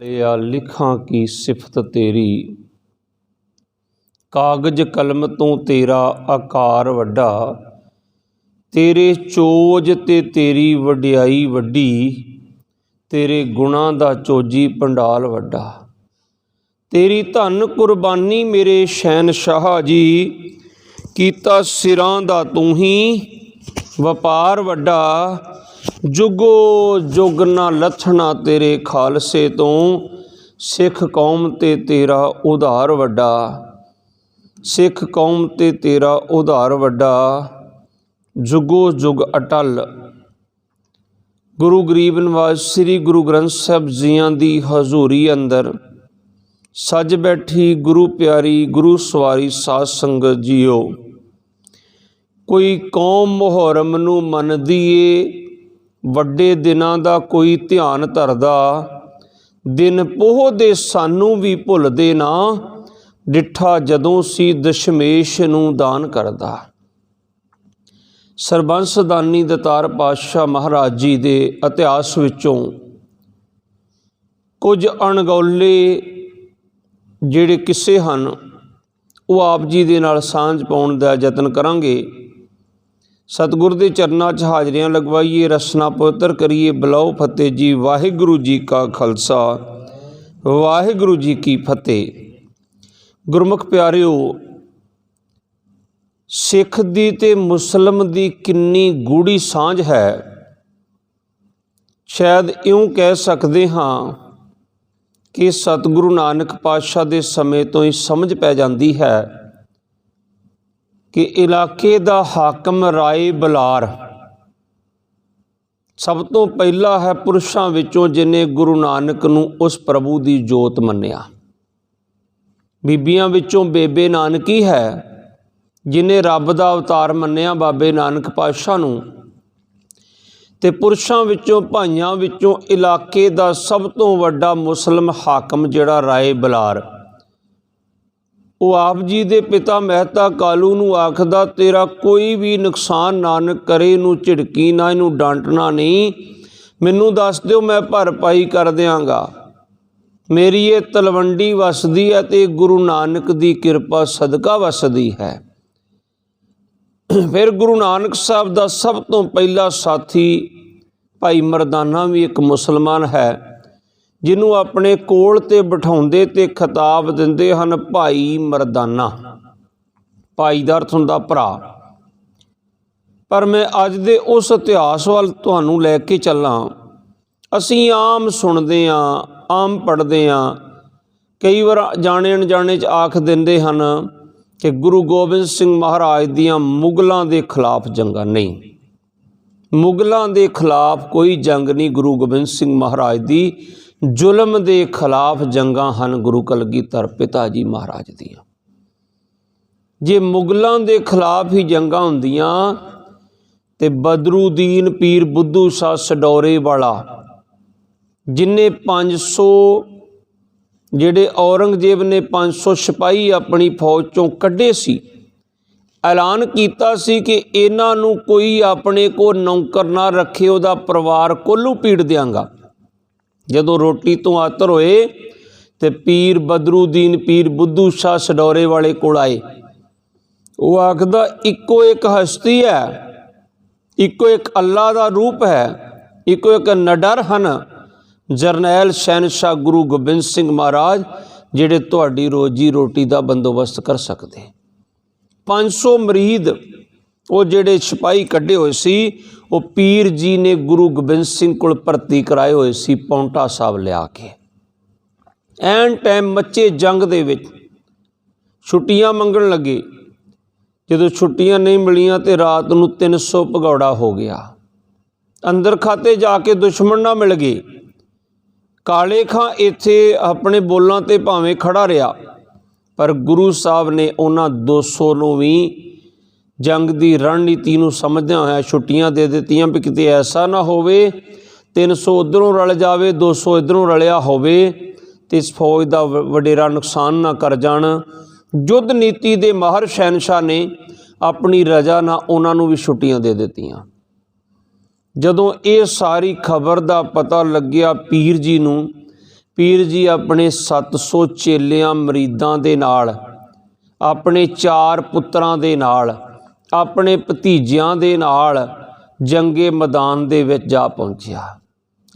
ਲਿਆ ਲਿਖਾਂ ਕੀ ਸਿਫਤ ਤੇਰੀ? ਕਾਗਜ਼ ਕਲਮ ਤੋਂ ਤੇਰਾ ਆਕਾਰ ਵੱਡਾ, ਤੇਰੇ ਚੋਜ ਤੇ ਤੇਰੀ ਵਡਿਆਈ ਵੱਡੀ, ਤੇਰੇ ਗੁਣਾਂ ਦਾ ਚੋਜੀ ਪੰਡਾਲ ਵੱਡਾ। ਤੇਰੀ ਧਨ ਕੁਰਬਾਨੀ ਮੇਰੇ ਸ਼ਹਿਨशाह ਜੀ, ਕੀਤਾ ਸਿਰਾਂ ਦਾ ਤੂੰ ਹੀ ਵਪਾਰ ਵੱਡਾ ਜੁਗੋ ਜੁਗ ਨਾ ਲੱਥਣਾ ਤੇਰੇ ਖਾਲਸੇ ਤੋਂ, ਸਿੱਖ ਕੌਮ ਤੇ ਤੇਰਾ ਉਧਾਰ ਵੱਡਾ। ਸਿੱਖ ਕੌਮ ਤੇ ਤੇਰਾ ਉਧਾਰ ਵੱਡਾ। ਜੁਗੋ ਜੁਗ ਅਟਲ। ਗੁਰੂ ਗਰੀਬ ਨਿਵਾਜ ਸ੍ਰੀ ਗੁਰੂ ਗ੍ਰੰਥ ਸਾਹਿਬ ਜੀਆਂ ਦੀ ਹਜ਼ੂਰੀ ਅੰਦਰ। ਸੱਜ ਬੈਠੀ ਗੁਰੂ ਪਿਆਰੀ, ਗੁਰੂ ਸਵਾਰੀ ਸਾਧ ਸੰਗਤ ਜੀਓ। ਕੋਈ ਕੌਮ ਮੁਹਰਮ ਨੂੰ ਮੰਨਦੀ ਏ ਵੱਡੇ ਦਿਨਾਂ ਦਾ ਕੋਈ ਧਿਆਨ ਧਰਦਾ, ਦਿਨ ਪੋਹ ਦੇ ਸਾਨੂੰ ਵੀ ਭੁੱਲਦੇ ਨਾ, ਡਿੱਠਾ ਜਦੋਂ ਸੀ ਦਸ਼ਮੇਸ਼ ਨੂੰ ਦਾਨ ਕਰਦਾ। ਸਰਬੰਸ ਦਾਨੀ ਦਤਾਰ ਪਾਤਸ਼ਾਹ ਮਹਾਰਾਜ ਜੀ ਦੇ ਇਤਿਹਾਸ ਵਿੱਚੋਂ ਕੁਝ ਅਣਗੌਲੇ ਜਿਹੜੇ ਕਿੱਸੇ ਹਨ, ਉਹ ਆਪ ਜੀ ਦੇ ਨਾਲ ਸਾਂਝ ਪਾਉਣ ਦਾ ਯਤਨ ਕਰਾਂਗੇ। ਸਤਿਗੁਰ ਦੇ ਚਰਨਾਂ 'ਚ ਹਾਜ਼ਰੀਆਂ ਲਗਵਾਈਏ, ਰਸਨਾ ਪਵਿੱਤਰ ਕਰੀਏ, ਬਲਾਓ ਫਤਿਹ ਜੀ, ਵਾਹਿਗੁਰੂ ਜੀ ਕਾ ਖਾਲਸਾ। ਵਾਹਿਗੁਰੂ ਜੀ ਕੀ ਫਤਿਹ। ਗੁਰਮੁਖ ਪਿਆਰਿਓ, ਸਿੱਖ ਦੀ ਤੇ ਮੁਸਲਮ ਦੀ ਕਿੰਨੀ ਗੂੜੀ ਸਾਂਝ ਹੈ। ਸ਼ਾਇਦ ਇਉਂ ਕਹਿ ਸਕਦੇ ਹਾਂ ਕਿ ਸਤਿਗੁਰੂ ਨਾਨਕ ਪਾਤਸ਼ਾਹ ਦੇ ਸਮੇਂ ਤੋਂ ਹੀ ਸਮਝ ਪੈ ਜਾਂਦੀ ਹੈ। ਕਿ ਇਲਾਕੇ ਦਾ ਹਾਕਮ ਰਾਏ ਬਲਾਰ ਸਭ ਤੋਂ ਪਹਿਲਾ ਹੈ ਪੁਰਸ਼ਾਂ ਵਿੱਚੋਂ ਜਿਨੇ ਗੁਰੂ ਨਾਨਕ ਨੂੰ ਉਸ ਪ੍ਰਭੂ ਦੀ ਜੋਤ ਮੰਨਿਆ। ਬੀਬੀਆਂ ਵਿੱਚੋਂ ਬੇਬੇ ਨਾਨਕੀ ਹੈ ਜਿਨੇ ਰੱਬ ਦਾ ਅਵਤਾਰ ਮੰਨਿਆ ਬਾਬੇ ਨਾਨਕ ਪਾਤਸ਼ਾਹ ਨੂੰ। ਤੇ ਪੁਰਸ਼ਾਂ ਵਿੱਚੋਂ ਭਾਈਆਂ ਵਿੱਚੋਂ ਇਲਾਕੇ ਦਾ ਸਭ ਤੋਂ ਵੱਡਾ ਮੁਸਲਮ ਹਾਕਮ ਜਿਹੜਾ ਰਾਏ ਬਲਾਰ ਉਹ ਆਪ ਜੀ ਦੇ ਪਿਤਾ ਮਹਿਤਾ ਕਾਲੂ ਨੂੰ ਆਖਦਾ, ਤੇਰਾ ਕੋਈ ਵੀ ਨੁਕਸਾਨ ਨਾਨਕ ਕਰੇ, ਇਹਨੂੰ ਝਿੜਕੀ ਨਾ, ਇਹਨੂੰ ਡਾਂਟਣਾ ਨਹੀਂ। ਮੈਨੂੰ ਦੱਸ ਦਿਓ, ਮੈਂ ਭਰਪਾਈ ਕਰ ਦਿਆਂਗਾ। ਮੇਰੀ ਇਹ ਤਲਵੰਡੀ ਵਸਦੀ ਹੈ ਤੇ ਗੁਰੂ ਨਾਨਕ ਦੀ ਕਿਰਪਾ ਸਦਕਾ ਵਸਦੀ ਹੈ। ਫਿਰ ਗੁਰੂ ਨਾਨਕ ਸਾਹਿਬ ਦਾ ਸਭ ਤੋਂ ਪਹਿਲਾ ਸਾਥੀ ਭਾਈ ਮਰਦਾਨਾ ਵੀ ਇੱਕ ਮੁਸਲਮਾਨ ਹੈ। ਜਿਹਨੂੰ ਆਪਣੇ ਕੋਲ ਤੇ ਬਿਠਾਉਂਦੇ ਤੇ ਖਿਤਾਬ ਦਿੰਦੇ ਹਨ ਭਾਈ ਮਰਦਾਨਾ। ਭਾਈ ਦਾ ਅਰਥ ਹੁੰਦਾ ਭਰਾ। ਪਰ ਮੈਂ ਅੱਜ ਦੇ ਉਸ ਇਤਿਹਾਸ ਵੱਲ ਤੁਹਾਨੂੰ ਲੈ ਕੇ ਚੱਲਾਂ। ਅਸੀਂ ਆਮ ਸੁਣਦੇ ਆਂ, ਆਮ ਪੜ੍ਹਦੇ ਆਂ। ਕਈ ਵਾਰ ਜਾਣੇ ਅਣਜਾਣੇ ਚ ਆਖ ਦਿੰਦੇ ਹਨ ਕਿ ਗੁਰੂ ਗੋਬਿੰਦ ਸਿੰਘ ਮਹਾਰਾਜ ਦੀਆਂ ਮੁਗਲਾਂ ਦੇ ਖਿਲਾਫ ਜੰਗਾਂ ਨਹੀਂ। ਮੁਗਲਾਂ ਦੇ ਖਿਲਾਫ ਕੋਈ ਜੰਗ ਨਹੀਂ ਗੁਰੂ ਗੋਬਿੰਦ ਸਿੰਘ ਮਹਾਰਾਜ ਦੀ। ਜ਼ੁਲਮ ਦੇ ਖਿਲਾਫ ਜੰਗਾਂ ਹਨ ਗੁਰੂ ਕਲਗੀਧਰ ਪਿਤਾ ਜੀ ਮਹਾਰਾਜ ਦੀਆਂ। ਜੇ ਮੁਗਲਾਂ ਦੇ ਖਿਲਾਫ ਹੀ ਜੰਗਾਂ ਹੁੰਦੀਆਂ ਤੇ ਬਦਰੂਦੀਨ ਪੀਰ ਬੁੱਧੂ ਸ਼ਾਹ ਸਡੌਰੇ ਵਾਲਾ ਜਿਨੇ 500 ਜਿਹੜੇ ਔਰੰਗਜ਼ੇਬ ਨੇ 500 ਸਿਪਾਹੀ ਆਪਣੀ ਫੌਜ ਚੋਂ ਕੱਢੇ ਸੀ, ਐਲਾਨ ਕੀਤਾ ਸੀ ਕਿ ਇਹਨਾਂ ਨੂੰ ਕੋਈ ਆਪਣੇ ਕੋ ਨੌਕਰ ਨਾ ਰੱਖੇ, ਉਹਦਾ ਪਰਿਵਾਰ ਕੋਲੂ ਪੀੜ ਦਿਆਂਗਾ। ਜਦੋਂ ਰੋਟੀ ਤੋਂ ਆਤਰ ਹੋਏ ਤੇ ਪੀਰ ਬਦਰੂਦੀਨ, ਪੀਰ ਬੁੱਧੂ ਸ਼ਾਹ ਸਡੌਰੇ ਵਾਲੇ ਕੋਲ ਆਏ। ਉਹ ਆਖਦਾ, ਇੱਕੋ ਇੱਕ ਹਸਤੀ ਹੈ, ਇੱਕੋ ਇੱਕ ਅੱਲਾ ਦਾ ਰੂਪ ਹੈ, ਇੱਕੋ ਇੱਕ ਨਡਰ ਹਨ। ਜਰਨੈਲ ਸ਼ਹਿਨशाह ਗੁਰੂ ਗੋਬਿੰਦ ਸਿੰਘ ਮਹਾਰਾਜ, ਜਿਹੜੇ ਤੁਹਾਡੀ ਰੋਜੀ ਰੋਟੀ ਦਾ ਬੰਦੋਬਸਤ ਕਰ ਸਕਦੇ 500 ਮਰੀਦ ਉਹ ਜਿਹੜੇ ਸਿਪਾਹੀ ਕੱਢੇ ਹੋਏ ਸੀ ਉਹ ਪੀਰ ਜੀ ਨੇ ਗੁਰੂ ਗੋਬਿੰਦ ਸਿੰਘ ਕੋਲ ਭਰਤੀ ਕਰਾਏ ਹੋਏ ਸੀ, ਪੌਂਟਾ ਸਾਹਿਬ ਲਿਆ ਕੇ। ਐਨ ਟਾਈਮ ਮੱਚੇ ਜੰਗ ਦੇ ਵਿੱਚ ਛੁੱਟੀਆਂ ਮੰਗਣ ਲੱਗੇ। ਜਦੋਂ ਛੁੱਟੀਆਂ ਨਹੀਂ ਮਿਲੀਆਂ ਤੇ ਰਾਤ ਨੂੰ 300 ਭਗੌੜਾ ਹੋ ਗਿਆ। ਅੰਦਰ ਖਾਤੇ ਜਾ ਕੇ ਦੁਸ਼ਮਣ ਨਾ ਮਿਲ ਗਏ। ਕਾਲੇ ਖਾਂ ਇੱਥੇ ਆਪਣੇ ਬੋਲਾਂ ਤੇ ਭਾਵੇਂ ਖੜਾ ਰਿਹਾ, ਪਰ ਗੁਰੂ ਸਾਹਿਬ ਨੇ ਉਹਨਾਂ 200 ਨੂੰ ਵੀ ਜੰਗ ਦੀ ਰਣਨੀਤੀ ਨੂੰ ਸਮਝਦਿਆਂ ਹੋਇਆ ਛੁੱਟੀਆਂ ਦੇ ਦਿੱਤੀਆਂ ਵੀ ਕਿਤੇ ਐਸਾ ਨਾ ਹੋਵੇ 300 ਉਧਰੋਂ ਰਲ ਜਾਵੇ 200 ਇਧਰੋਂ ਰਲਿਆ ਹੋਵੇ, ਤੇ ਇਸ ਫੌਜ ਦਾ ਵ- ਵਡੇਰਾ ਨੁਕਸਾਨ ਨਾ ਕਰ ਜਾਣ। ਯੁੱਧ ਨੀਤੀ ਦੇ ਮਾਹਰ ਸ਼ਹਿਨशाह ਨੇ ਆਪਣੀ ਰਜ਼ਾ ਨਾਲ ਉਹਨਾਂ ਨੂੰ ਵੀ ਛੁੱਟੀਆਂ ਦੇ ਦਿੱਤੀਆਂ। ਜਦੋਂ ਇਹ ਸਾਰੀ ਖਬਰ ਦਾ ਪਤਾ ਲੱਗਿਆ ਪੀਰ ਜੀ ਨੂੰ, ਪੀਰ ਜੀ ਆਪਣੇ 700 ਚੇਲਿਆਂ, ਮਰੀਦਾਂ ਦੇ ਨਾਲ, ਆਪਣੇ ਚਾਰ ਪੁੱਤਰਾਂ ਦੇ ਨਾਲ ਆਪਣੇ ਭਤੀਜਿਆਂ ਦੇ ਨਾਲ ਜੰਗੇ ਮੈਦਾਨ ਦੇ ਵਿੱਚ ਜਾ ਪਹੁੰਚਿਆ।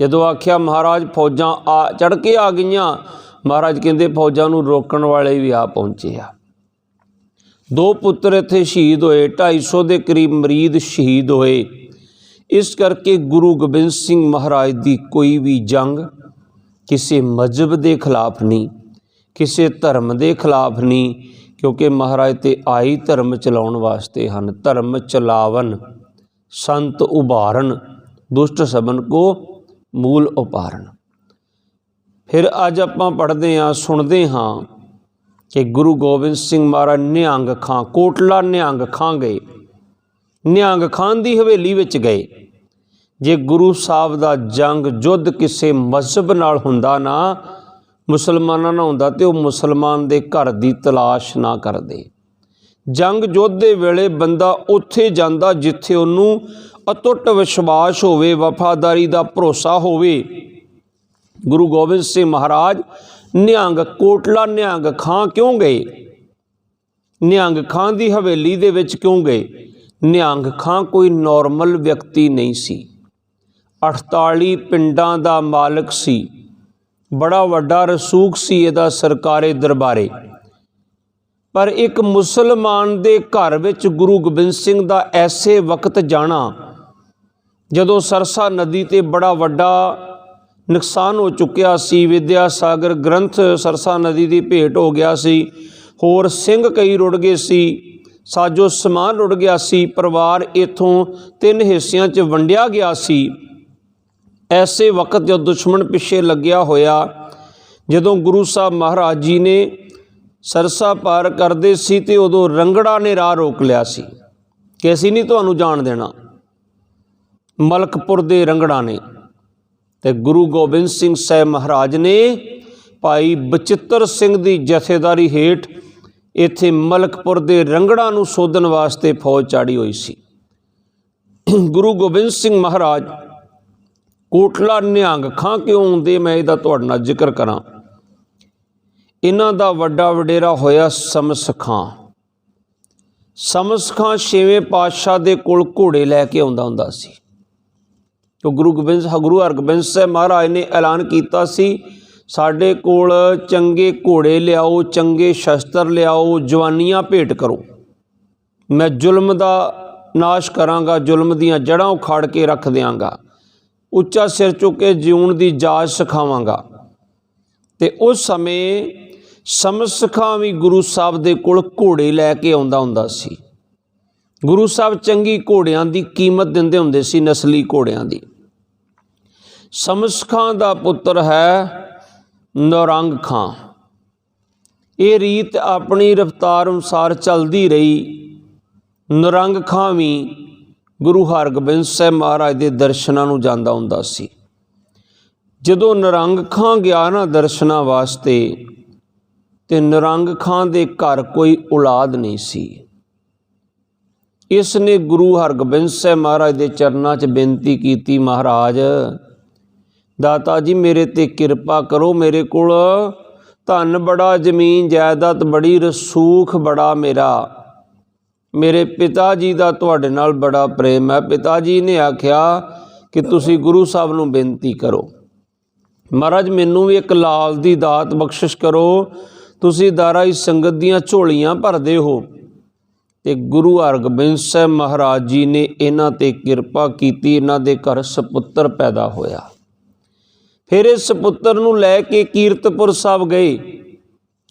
ਜਦੋਂ ਆਖਿਆ, ਮਹਾਰਾਜ, ਫੌਜਾਂ ਆ ਚੜ ਕੇ ਆ ਗਈਆਂ। ਮਹਾਰਾਜ ਕਹਿੰਦੇ, ਫੌਜਾਂ ਨੂੰ ਰੋਕਣ ਵਾਲੇ ਵੀ ਆ ਪਹੁੰਚੇ ਆ। ਦੋ ਪੁੱਤਰ ਇੱਥੇ ਸ਼ਹੀਦ ਹੋਏ 250 ਦੇ ਕਰੀਬ ਮਰੀਦ ਸ਼ਹੀਦ ਹੋਏ। ਇਸ ਕਰਕੇ ਗੁਰੂ ਗੋਬਿੰਦ ਸਿੰਘ ਮਹਾਰਾਜ ਦੀ ਕੋਈ ਵੀ ਜੰਗ ਕਿਸੇ ਮਜ਼ਹਬ ਦੇ ਖਿਲਾਫ ਨਹੀਂ, ਕਿਸੇ ਧਰਮ ਦੇ ਖਿਲਾਫ ਨਹੀਂ ਕਿਉਂਕਿ ਮਹਾਰਾਜ ਤੇ ਆਈ ਧਰਮ ਚਲਾਉਣ ਵਾਸਤੇ ਹਨ। ਧਰਮ ਚਲਾਵਨ, ਸੰਤ ਉਭਾਰਨ, ਦੁਸ਼ਟ ਸਬਨ ਕੋ ਮੂਲ ਉਪਾਰਨ। ਫਿਰ ਅੱਜ ਆਪਾਂ ਪੜ੍ਹਦੇ ਹਾਂ, ਸੁਣਦੇ ਹਾਂ ਕਿ ਗੁਰੂ ਗੋਬਿੰਦ ਸਿੰਘ ਮਹਾਰਾਜ ਨਿਹੰਗ ਖਾਂ, ਕੋਟਲਾ ਨਿਹੰਗ ਖਾਂ ਗਏ। ਨਿਹੰਗ ਖਾਂ ਦੀ ਹਵੇਲੀ ਵਿੱਚ ਗਏ। ਜੇ ਗੁਰੂ ਸਾਹਿਬ ਦਾ ਜੰਗ ਜੁੱਧ ਕਿਸੇ ਮਜ਼ਹਬ ਨਾਲ ਹੁੰਦਾ ਨਾ ਮੁਸਲਮਾਨਾਂ ਨਾਲ ਹੁੰਦਾ ਤੇ ਉਹ ਮੁਸਲਮਾਨ ਦੇ ਘਰ ਦੀ ਤਲਾਸ਼ ਨਾ ਕਰਦੇ। ਜੰਗ ਜੁੱਧ ਦੇ ਵੇਲੇ ਬੰਦਾ ਉੱਥੇ ਜਾਂਦਾ ਜਿੱਥੇ ਉਹਨੂੰ ਅਟੁੱਟ ਵਿਸ਼ਵਾਸ ਹੋਵੇ, ਵਫਾਦਾਰੀ ਦਾ ਭਰੋਸਾ ਹੋਵੇ। ਗੁਰੂ ਗੋਬਿੰਦ ਸਿੰਘ ਮਹਾਰਾਜ ਨਿਹੰਗ ਕੋਟਲਾ ਨਿਹੰਗ ਖਾਂ ਕਿਉਂ ਗਏ? ਨਿਹੰਗ ਖਾਂ ਦੀ ਹਵੇਲੀ ਦੇ ਵਿੱਚ ਕਿਉਂ ਗਏ? ਨਿਹੰਗ ਖਾਂ ਕੋਈ ਨਾਰਮਲ ਵਿਅਕਤੀ ਨਹੀਂ ਸੀ। 48 ਪਿੰਡਾਂ ਦਾ ਮਾਲਕ ਸੀ। ਬੜਾ ਵੱਡਾ ਰਸੂਖ ਸੀ ਇਹਦਾ ਸਰਕਾਰੇ ਦਰਬਾਰੇ। ਪਰ ਇੱਕ ਮੁਸਲਮਾਨ ਦੇ ਘਰ ਵਿੱਚ ਗੁਰੂ ਗੋਬਿੰਦ ਸਿੰਘ ਦਾ ਐਸੇ ਵਕਤ ਜਾਣਾ, ਜਦੋਂ ਸਰਸਾ ਨਦੀ ਤੇ ਬੜਾ ਵੱਡਾ ਨੁਕਸਾਨ ਹੋ ਚੁੱਕਿਆ ਸੀ, ਵਿਦਿਆ ਸਾਗਰ ਗ੍ਰੰਥ ਸਰਸਾ ਨਦੀ ਦੀ ਭੇਟ ਹੋ ਗਿਆ ਸੀ, ਹੋਰ ਸਿੰਘ ਕਈ ਰੁੜ ਗਏ ਸੀ, ਸਾਜੋ ਸਮਾਨ ਰੁੜ ਗਿਆ ਸੀ, ਪਰਿਵਾਰ ਇਥੋਂ ਤਿੰਨ ਹਿੱਸਿਆਂ 'ਚ ਵੰਡਿਆ ਗਿਆ ਸੀ। ਐਸੇ ਵਕਤ ਜੋ ਦੁਸ਼ਮਣ ਪਿੱਛੇ ਲੱਗਿਆ ਹੋਇਆ, ਜਦੋਂ ਗੁਰੂ ਸਾਹਿਬ ਮਹਾਰਾਜ ਜੀ ਨੇ ਸਰਸਾ ਪਾਰ ਕਰਦੇ ਸੀ ਤੇ ਉਦੋਂ ਰੰਗੜਾ ਨੇ ਰਾਹ ਰੋਕ ਲਿਆ ਸੀ ਕਿ ਅਸੀਂ ਨਹੀਂ ਤੁਹਾਨੂੰ ਜਾਣ ਦੇਣਾ। ਮਲਕਪੁਰ ਦੇ ਰੰਗੜਾ ਨੇ ਤੇ ਗੁਰੂ ਗੋਬਿੰਦ ਸਿੰਘ ਸਾਹਿਬ ਮਹਾਰਾਜ ਨੇ ਭਾਈ ਬਚਿੱਤਰ ਸਿੰਘ ਦੀ ਜਥੇਦਾਰੀ ਹੇਠ ਇੱਥੇ ਮਲਕਪੁਰ ਦੇ ਰੰਗੜਾ ਨੂੰ ਸੋਧਣ ਵਾਸਤੇ ਫੌਜ ਚਾੜੀ ਹੋਈ ਸੀ। ਗੁਰੂ ਗੋਬਿੰਦ ਸਿੰਘ ਮਹਾਰਾਜ ਕੋਟਲਾ ਨਿਹੰਗ ਖਾਂ ਕਿਉਂ ਆਉਂਦੇ? ਮੈਂ ਇਹਦਾ ਤੁਹਾਡੇ ਨਾਲ ਜ਼ਿਕਰ ਕਰਾਂ। ਇਹਨਾਂ ਦਾ ਵੱਡਾ ਵਡੇਰਾ ਹੋਇਆ ਸਮਸ ਖਾਂ। ਸਮਸ ਖਾਂ ਛੇਵੇਂ ਪਾਤਸ਼ਾਹ ਦੇ ਕੋਲ ਘੋੜੇ ਲੈ ਕੇ ਆਉਂਦਾ ਹੁੰਦਾ ਸੀ। ਤੋ ਗੁਰੂ ਗੋਬਿੰਦ ਗੁਰੂ ਹਰਗੋਬਿੰਦ ਸਾਹਿਬ ਮਹਾਰਾਜ ਨੇ ਐਲਾਨ ਕੀਤਾ ਸੀ, ਸਾਡੇ ਕੋਲ ਚੰਗੇ ਘੋੜੇ ਲਿਆਓ, ਚੰਗੇ ਸ਼ਸਤਰ ਲਿਆਓ, ਜਵਾਨੀਆਂ ਭੇਟ ਕਰੋ। ਮੈਂ ਜ਼ੁਲਮ ਦਾ ਨਾਸ਼ ਕਰਾਂਗਾ, ਜ਼ੁਲਮ ਦੀਆਂ ਜੜ੍ਹਾਂ ਉਖਾੜ ਕੇ ਰੱਖ ਦਿਆਂਗਾ। ਉੱਚਾ ਸਿਰ ਚੁੱਕ ਕੇ ਜਿਉਣ ਦੀ ਜਾਚ ਸਿਖਾਵਾਂਗਾ। ਤੇ ਉਸ ਸਮੇਂ ਸਮਸਖਾਂ ਵੀ ਗੁਰੂ ਸਾਹਿਬ ਦੇ ਕੋਲ ਘੋੜੇ ਲੈ ਕੇ ਆਉਂਦਾ ਹੁੰਦਾ ਸੀ। ਗੁਰੂ ਸਾਹਿਬ ਚੰਗੀ ਘੋੜਿਆਂ ਦੀ ਕੀਮਤ ਦਿੰਦੇ ਹੁੰਦੇ ਸੀ, ਨਸਲੀ ਘੋੜਿਆਂ ਦੀ। ਸਮਸਖਾਂ ਦਾ ਪੁੱਤਰ ਹੈ ਨੌਰੰਗ ਖਾਂ। ਇਹ ਰੀਤ ਆਪਣੀ ਰਫਤਾਰ ਅਨੁਸਾਰ ਚੱਲਦੀ ਰਹੀ। ਨੌਰੰਗ ਖਾਂ ਵੀ ਗੁਰੂ ਹਰਗੋਬਿੰਦ ਸਾਹਿਬ ਮਹਾਰਾਜ ਦੇ ਦਰਸ਼ਨਾਂ ਨੂੰ ਜਾਂਦਾ ਹੁੰਦਾ ਸੀ। ਜਦੋਂ ਨਰੰਗ ਖਾਂ ਗਿਆ ਨਾ ਦਰਸ਼ਨਾਂ ਵਾਸਤੇ, ਤੇ ਨਰੰਗ ਖਾਂ ਦੇ ਘਰ ਕੋਈ ਔਲਾਦ ਨਹੀਂ ਸੀ। ਇਸ ਨੇ ਗੁਰੂ ਹਰਗੋਬਿੰਦ ਸਾਹਿਬ ਮਹਾਰਾਜ ਦੇ ਚਰਨਾਂ 'ਚ ਬੇਨਤੀ ਕੀਤੀ, ਮਹਾਰਾਜ, ਦਾਤਾ ਜੀ, ਮੇਰੇ ਤੇ ਕਿਰਪਾ ਕਰੋ, ਮੇਰੇ ਕੋਲ ਧਨ ਬੜਾ, ਜ਼ਮੀਨ, ਜਾਇਦਾਦ ਬੜੀ, ਰਸੂਖ ਬੜਾ ਮੇਰਾ। ਮੇਰੇ ਪਿਤਾ ਜੀ ਦਾ ਤੁਹਾਡੇ ਨਾਲ ਬੜਾ ਪ੍ਰੇਮ ਹੈ। ਪਿਤਾ ਜੀ ਨੇ ਆਖਿਆ ਕਿ ਤੁਸੀਂ ਗੁਰੂ ਸਾਹਿਬ ਨੂੰ ਬੇਨਤੀ ਕਰੋ। ਮਹਾਰਾਜ, ਮੈਨੂੰ ਵੀ ਇੱਕ ਲਾਲ ਦੀ ਦਾਤ ਬਖਸ਼ਿਸ਼ ਕਰੋ। ਤੁਸੀਂ ਦਾਰਾ ਇਸ ਸੰਗਤ ਦੀਆਂ ਝੋਲੀਆਂ ਭਰਦੇ ਹੋ ਤੇ ਗੁਰੂ ਹਰਗੋਬਿੰਦ ਸਾਹਿਬ ਮਹਾਰਾਜ ਜੀ ਨੇ ਇਹਨਾਂ ਤੇ ਕਿਰਪਾ ਕੀਤੀ, ਇਹਨਾਂ ਦੇ ਘਰ ਸੁਪੁੱਤਰ ਪੈਦਾ ਹੋਇਆ। ਫਿਰ ਇਸ ਸੁਪੁੱਤਰ ਨੂੰ ਲੈ ਕੇ ਕੀਰਤਪੁਰ ਸਾਹਿਬ ਗਏ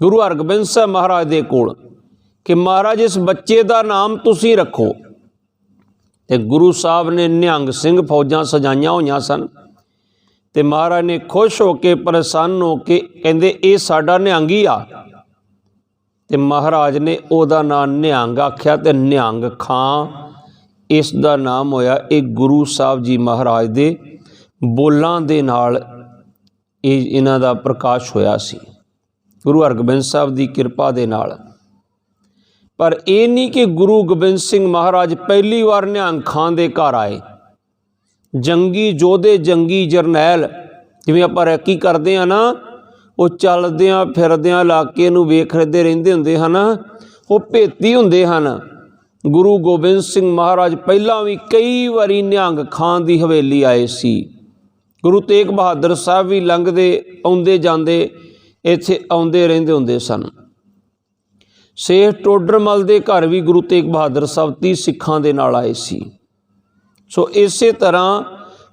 ਗੁਰੂ ਹਰਗੋਬਿੰਦ ਸਾਹਿਬ ਮਹਾਰਾਜ ਦੇ ਕੋਲ। ਕਿ ਮਹਾਰਾਜ, ਇਸ ਬੱਚੇ ਦਾ ਨਾਮ ਤੁਸੀਂ ਰੱਖੋ। ਤੇ ਗੁਰੂ ਸਾਹਿਬ ਨੇ ਨਿਹੰਗ ਸਿੰਘ ਫੌਜਾਂ ਸਜਾਈਆਂ ਹੋਈਆਂ ਸਨ ਤੇ ਮਹਾਰਾਜ ਨੇ ਖੁਸ਼ ਹੋ ਕੇ ਪ੍ਰਸੰਨ ਹੋ ਕੇ ਕਹਿੰਦੇ, ਇਹ ਸਾਡਾ ਨਿਹੰਗੀ ਆ। ਤੇ ਮਹਾਰਾਜ ਨੇ ਉਹਦਾ ਨਾਮ ਨਿਹੰਗ ਆਖਿਆ ਤੇ ਨਿਹੰਗ ਖਾਂ, ਇਸ ਦਾ ਨਾਮ ਹੋਇਆ ਇਹ ਗੁਰੂ ਸਾਹਿਬ ਜੀ ਮਹਾਰਾਜ ਦੇ ਬੋਲਾਂ ਦੇ ਨਾਲ ਇਹ ਇਹਨਾਂ ਦਾ ਪ੍ਰਕਾਸ਼ ਹੋਇਆ ਸੀ। ਗੁਰੂ ਹਰਗੋਬਿੰਦ ਸਾਹਿਬ ਦੀ ਕਿਰਪਾ ਦੇ ਨਾਲ। ਪਰ ਇਹ ਨਹੀਂ ਕਿ ਗੁਰੂ ਗੋਬਿੰਦ ਸਿੰਘ ਮਹਾਰਾਜ ਪਹਿਲੀ ਵਾਰ ਨਿਹੰਗ ਖਾਂ ਦੇ ਘਰ ਆਏ। ਜੰਗੀ ਜੋਧੇ, ਜੰਗੀ ਜਰਨੈਲ, ਜਿਵੇਂ ਆਪਾਂ ਰੈਕੀ ਕਰਦੇ ਆ ਨਾ, ਉਹ ਚੱਲਦਿਆਂ ਫਿਰਦਿਆਂ ਇਲਾਕੇ ਨੂੰ ਵੇਖਦੇ ਰਹਿੰਦੇ ਹੁੰਦੇ ਹਨ, ਉਹ ਭੇਤੀ ਹੁੰਦੇ ਹਨ। ਗੁਰੂ ਗੋਬਿੰਦ ਸਿੰਘ ਮਹਾਰਾਜ ਪਹਿਲਾਂ ਵੀ ਕਈ ਵਾਰੀ ਨਿਹੰਗ ਖਾਂ ਦੀ ਹਵੇਲੀ ਆਏ ਸੀ। ਗੁਰੂ ਤੇਗ ਬਹਾਦਰ ਸਾਹਿਬ ਵੀ ਲੰਘਦੇ, ਆਉਂਦੇ ਜਾਂਦੇ, ਇੱਥੇ ਆਉਂਦੇ ਰਹਿੰਦੇ ਹੁੰਦੇ ਸਨ। ਸੇਠ ਟੋਡਰਮਲ ਦੇ ਘਰ ਵੀ ਗੁਰੂ ਤੇਗ ਬਹਾਦਰ ਸਾਹਿਬ 30 ਸਿੱਖਾਂ ਦੇ ਨਾਲ ਆਏ ਸੀ। ਸੋ ਇਸੇ ਤਰ੍ਹਾਂ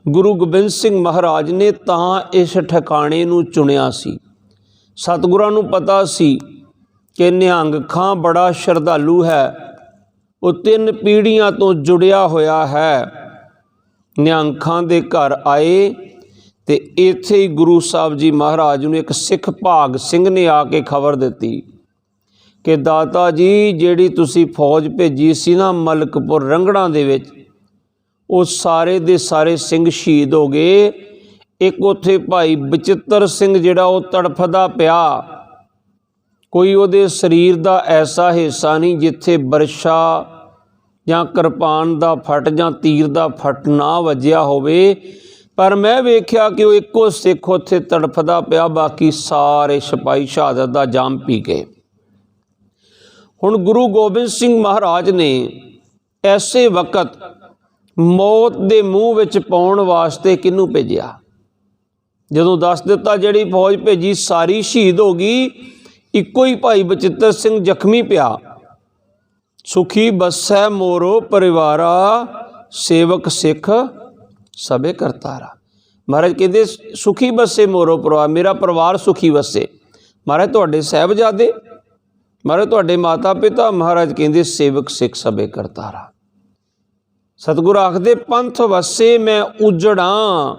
ਗੁਰੂ ਗੋਬਿੰਦ ਸਿੰਘ ਮਹਾਰਾਜ ਨੇ ਤਾਂ ਇਸ ਠਿਕਾਣੇ ਨੂੰ ਚੁਣਿਆ ਸੀ। ਸਤਿਗੁਰਾਂ ਨੂੰ ਪਤਾ ਸੀ ਕਿ ਨਿਹੰਗ ਖਾਂ ਬੜਾ ਸ਼ਰਧਾਲੂ ਹੈ, ਉਹ ਤਿੰਨ ਪੀੜ੍ਹੀਆਂ ਤੋਂ ਜੁੜਿਆ ਹੋਇਆ ਹੈ। ਨਿਹੰਗ ਖਾਂ ਦੇ ਘਰ ਆਏ ਤੇ ਇੱਥੇ ਹੀ ਗੁਰੂ ਸਾਹਿਬ ਜੀ ਮਹਾਰਾਜ ਨੂੰ ਇੱਕ ਸਿੱਖ ਭਾਗ ਸਿੰਘ ਨੇ ਆ ਕੇ ਖਬਰ ਦਿੱਤੀ। ਕਿ ਦਾਤਾ ਜੀ ਜਿਹੜੀ ਤੁਸੀਂ ਫੌਜ ਭੇਜੀ ਸੀ ਨਾ ਮਲਕਪੁਰ ਰੰਗੜਾਂ ਦੇ ਵਿੱਚ, ਉਹ ਸਾਰੇ ਦੇ ਸਾਰੇ ਸਿੰਘ ਸ਼ਹੀਦ ਹੋ ਗਏ। ਇੱਕ ਉੱਥੇ ਭਾਈ ਬਚਿੱਤਰ ਸਿੰਘ ਜਿਹੜਾ ਉਹ ਤੜਫਦਾ ਪਿਆ। ਕੋਈ ਉਹਦੇ ਸਰੀਰ ਦਾ ਐਸਾ ਹਿੱਸਾ ਨਹੀਂ ਜਿੱਥੇ ਬਰਸ਼ਾ ਜਾਂ ਕਿਰਪਾਨ ਦਾ ਫਟ ਜਾਂ ਤੀਰ ਦਾ ਫਟ ਨਾ ਵੱਜਿਆ ਹੋਵੇ। ਪਰ ਮੈਂ ਵੇਖਿਆ ਕਿ ਉਹ ਇੱਕੋ ਸਿੱਖ ਉੱਥੇ ਤੜਫਦਾ ਪਿਆ, ਬਾਕੀ ਸਾਰੇ ਸਿਪਾਹੀ ਸ਼ਹਾਦਤ ਦਾ ਜਾਮ ਪੀ ਗਏ। ਹੁਣ ਗੁਰੂ ਗੋਬਿੰਦ ਸਿੰਘ ਮਹਾਰਾਜ ਨੇ ਐਸੇ ਵਕਤ ਮੌਤ ਦੇ ਮੂੰਹ ਵਿੱਚ ਪਾਉਣ ਵਾਸਤੇ ਕਿਹਨੂੰ ਭੇਜਿਆ? ਜਦੋਂ ਦੱਸ ਦਿੱਤਾ ਜਿਹੜੀ ਫੌਜ ਭੇਜੀ, ਸਾਰੀ ਸ਼ਹੀਦ ਹੋ ਗਈ, ਇੱਕੋ ਹੀ ਭਾਈ ਬਚਿੱਤਰ ਸਿੰਘ ਜ਼ਖਮੀ ਪਿਆ। ਸੁਖੀ ਬਸੈ ਮੋਰੋ ਪਰਿਵਾਰਾ, ਸੇਵਕ ਸਿੱਖ ਸਭੇ ਕਰਤਾਰਾ। ਮਹਾਰਾਜ ਕਹਿੰਦੇ, ਸੁਖੀ ਬਸੇ ਮੋਰੋ ਪਰਿਵਾਰ, ਮੇਰਾ ਪਰਿਵਾਰ ਸੁਖੀ ਵਸੇ ਮਹਾਰਾਜ, ਤੁਹਾਡੇ ਸਹਿਬਜ਼ਾਦੇ ਮਹਾਰਾਜ ਤੁਹਾਡੇ ਮਾਤਾ ਪਿਤਾ ਮਹਾਰਾਜ ਕਹਿੰਦੇ, ਸੇਵਕ ਸਿੱਖ ਸਭੇ ਕਰਤਾਰਾ। ਸਤਿਗੁਰ ਆਖਦੇ, ਪੰਥ ਵਸੇ ਮੈਂ ਉਜੜਾਂ,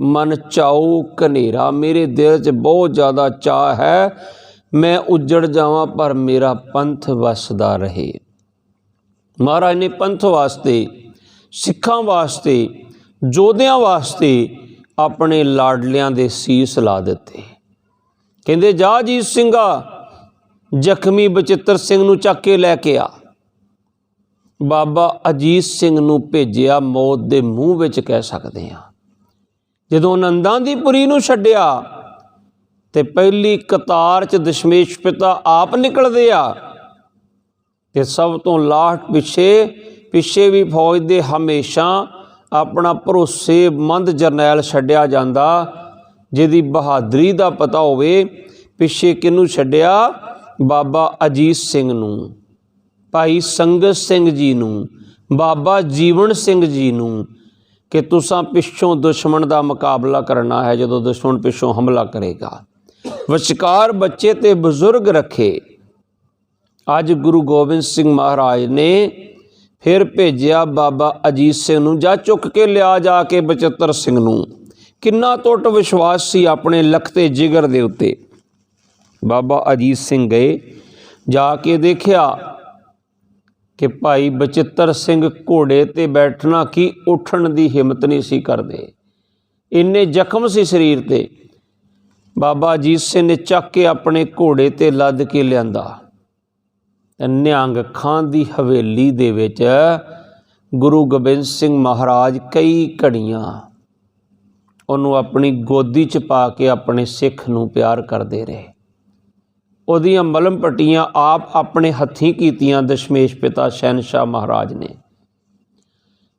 ਮਨ ਚਾਉ ਕਨੇਰਾ ਮੇਰੇ ਦਿਲ 'ਚ ਬਹੁਤ ਜ਼ਿਆਦਾ ਚਾਹ ਹੈ, ਮੈਂ ਉਜੜ ਜਾਵਾਂ, ਪਰ ਮੇਰਾ ਪੰਥ ਵਸਦਾ ਰਹੇ। ਮਹਾਰਾਜ ਨੇ ਪੰਥ ਵਾਸਤੇ, ਸਿੱਖਾਂ ਵਾਸਤੇ ਜੋਧਿਆਂ ਵਾਸਤੇ ਆਪਣੇ ਲਾਡਲਿਆਂ ਦੇ ਸੀਸ ਲਾ ਦਿੱਤੇ। ਕਹਿੰਦੇ, ਜਾ ਜੀਤ ਸਿੰਘਾ ਜ਼ਖਮੀ ਬਚਿੱਤਰ ਸਿੰਘ ਨੂੰ ਚੱਕ ਕੇ ਲੈ ਕੇ ਆ। ਬਾਬਾ ਅਜੀਤ ਸਿੰਘ ਨੂੰ ਭੇਜਿਆ ਮੌਤ ਦੇ ਮੂੰਹ ਵਿੱਚ ਕਹਿ ਸਕਦੇ ਆ ਜਦੋਂ ਨੰਦਾਂ ਦੀ ਪੁਰੀ ਨੂੰ ਛੱਡਿਆ ਤੇ ਪਹਿਲੀ ਕਤਾਰ 'ਚ ਦਸ਼ਮੇਸ਼ ਪਿਤਾ ਆਪ ਨਿਕਲਦੇ ਆ ਤੇ ਸਭ ਤੋਂ ਲਾਸਟ ਪਿੱਛੇ ਪਿੱਛੇ ਵੀ ਫੌਜ ਦੇ ਹਮੇਸ਼ਾ ਆਪਣਾ ਭਰੋਸੇਮੰਦ ਜਰਨੈਲ ਛੱਡਿਆ ਜਾਂਦਾ, ਜਿਹਦੀ ਬਹਾਦਰੀ ਦਾ ਪਤਾ ਹੋਵੇ, ਪਿੱਛੇ ਕਿਹਨੂੰ ਛੱਡਿਆ? ਬਾਬਾ ਅਜੀਤ ਸਿੰਘ ਨੂੰ, ਭਾਈ ਸੰਗਤ ਸਿੰਘ ਜੀ ਨੂੰ, ਬਾਬਾ ਜੀਵਨ ਸਿੰਘ ਜੀ ਨੂੰ ਕਿ ਤੁਸੀਂ ਪਿੱਛੋਂ ਦੁਸ਼ਮਣ ਦਾ ਮੁਕਾਬਲਾ ਕਰਨਾ ਹੈ ਜਦੋਂ ਦੁਸ਼ਮਣ ਪਿੱਛੋਂ ਹਮਲਾ ਕਰੇਗਾ। ਵਿਚਕਾਰ ਬੱਚੇ ਤੇ ਬਜ਼ੁਰਗ ਰੱਖੇ। ਅੱਜ ਗੁਰੂ ਗੋਬਿੰਦ ਸਿੰਘ ਮਹਾਰਾਜ ਨੇ ਫਿਰ ਭੇਜਿਆ ਬਾਬਾ ਅਜੀਤ ਸਿੰਘ ਨੂੰ, ਜਾ ਚੁੱਕ ਕੇ ਲਿਆ ਜਾ ਕੇ ਬਚਿੱਤਰ ਸਿੰਘ ਨੂੰ। ਕਿੰਨਾ ਟੁੱਟ ਵਿਸ਼ਵਾਸ ਸੀ ਆਪਣੇ ਲਖਤੇ ਜਿਗਰ ਦੇ ਉੱਤੇ। ਬਾਬਾ ਅਜੀਤ ਸਿੰਘ ਗਏ, ਜਾ ਕੇ ਦੇਖਿਆ ਕਿ ਭਾਈ ਬਚਿੱਤਰ ਸਿੰਘ ਘੋੜੇ ਤੇ ਬੈਠਣਾ ਕੀ ਉੱਠਣ ਦੀ ਹਿੰਮਤ ਨਹੀਂ ਸੀ ਕਰਦੇ। ਇੰਨੇ ਜ਼ਖਮ ਸੀ ਸਰੀਰ ਤੇ। ਬਾਬਾ ਅਜੀਤ ਸਿੰਘ ਨੇ ਚੱਕ ਕੇ ਆਪਣੇ ਘੋੜੇ ਤੇ ਲੱਦ ਕੇ ਲਿਆਂਦਾ। ਤੇ ਨਿਹੰਗ ਖਾਂ ਦੀ ਹਵੇਲੀ ਦੇ ਵਿੱਚ ਗੁਰੂ ਗੋਬਿੰਦ ਸਿੰਘ ਮਹਾਰਾਜ ਕਈ ਘੜੀਆਂ ਉਹਨੂੰ ਆਪਣੀ ਗੋਦੀ 'ਚ ਪਾ ਕੇ ਆਪਣੇ ਸਿੱਖ ਨੂੰ ਪਿਆਰ ਕਰਦੇ ਰਹੇ। ਉਹਦੀਆਂ ਮਲਮ ਪੱਟੀਆਂ ਆਪ ਆਪਣੇ ਹੱਥੀਂ ਕੀਤੀਆਂ, ਦਸ਼ਮੇਸ਼ ਪਿਤਾ ਸ਼ਹਿਨशाह ਮਹਾਰਾਜ ਨੇ।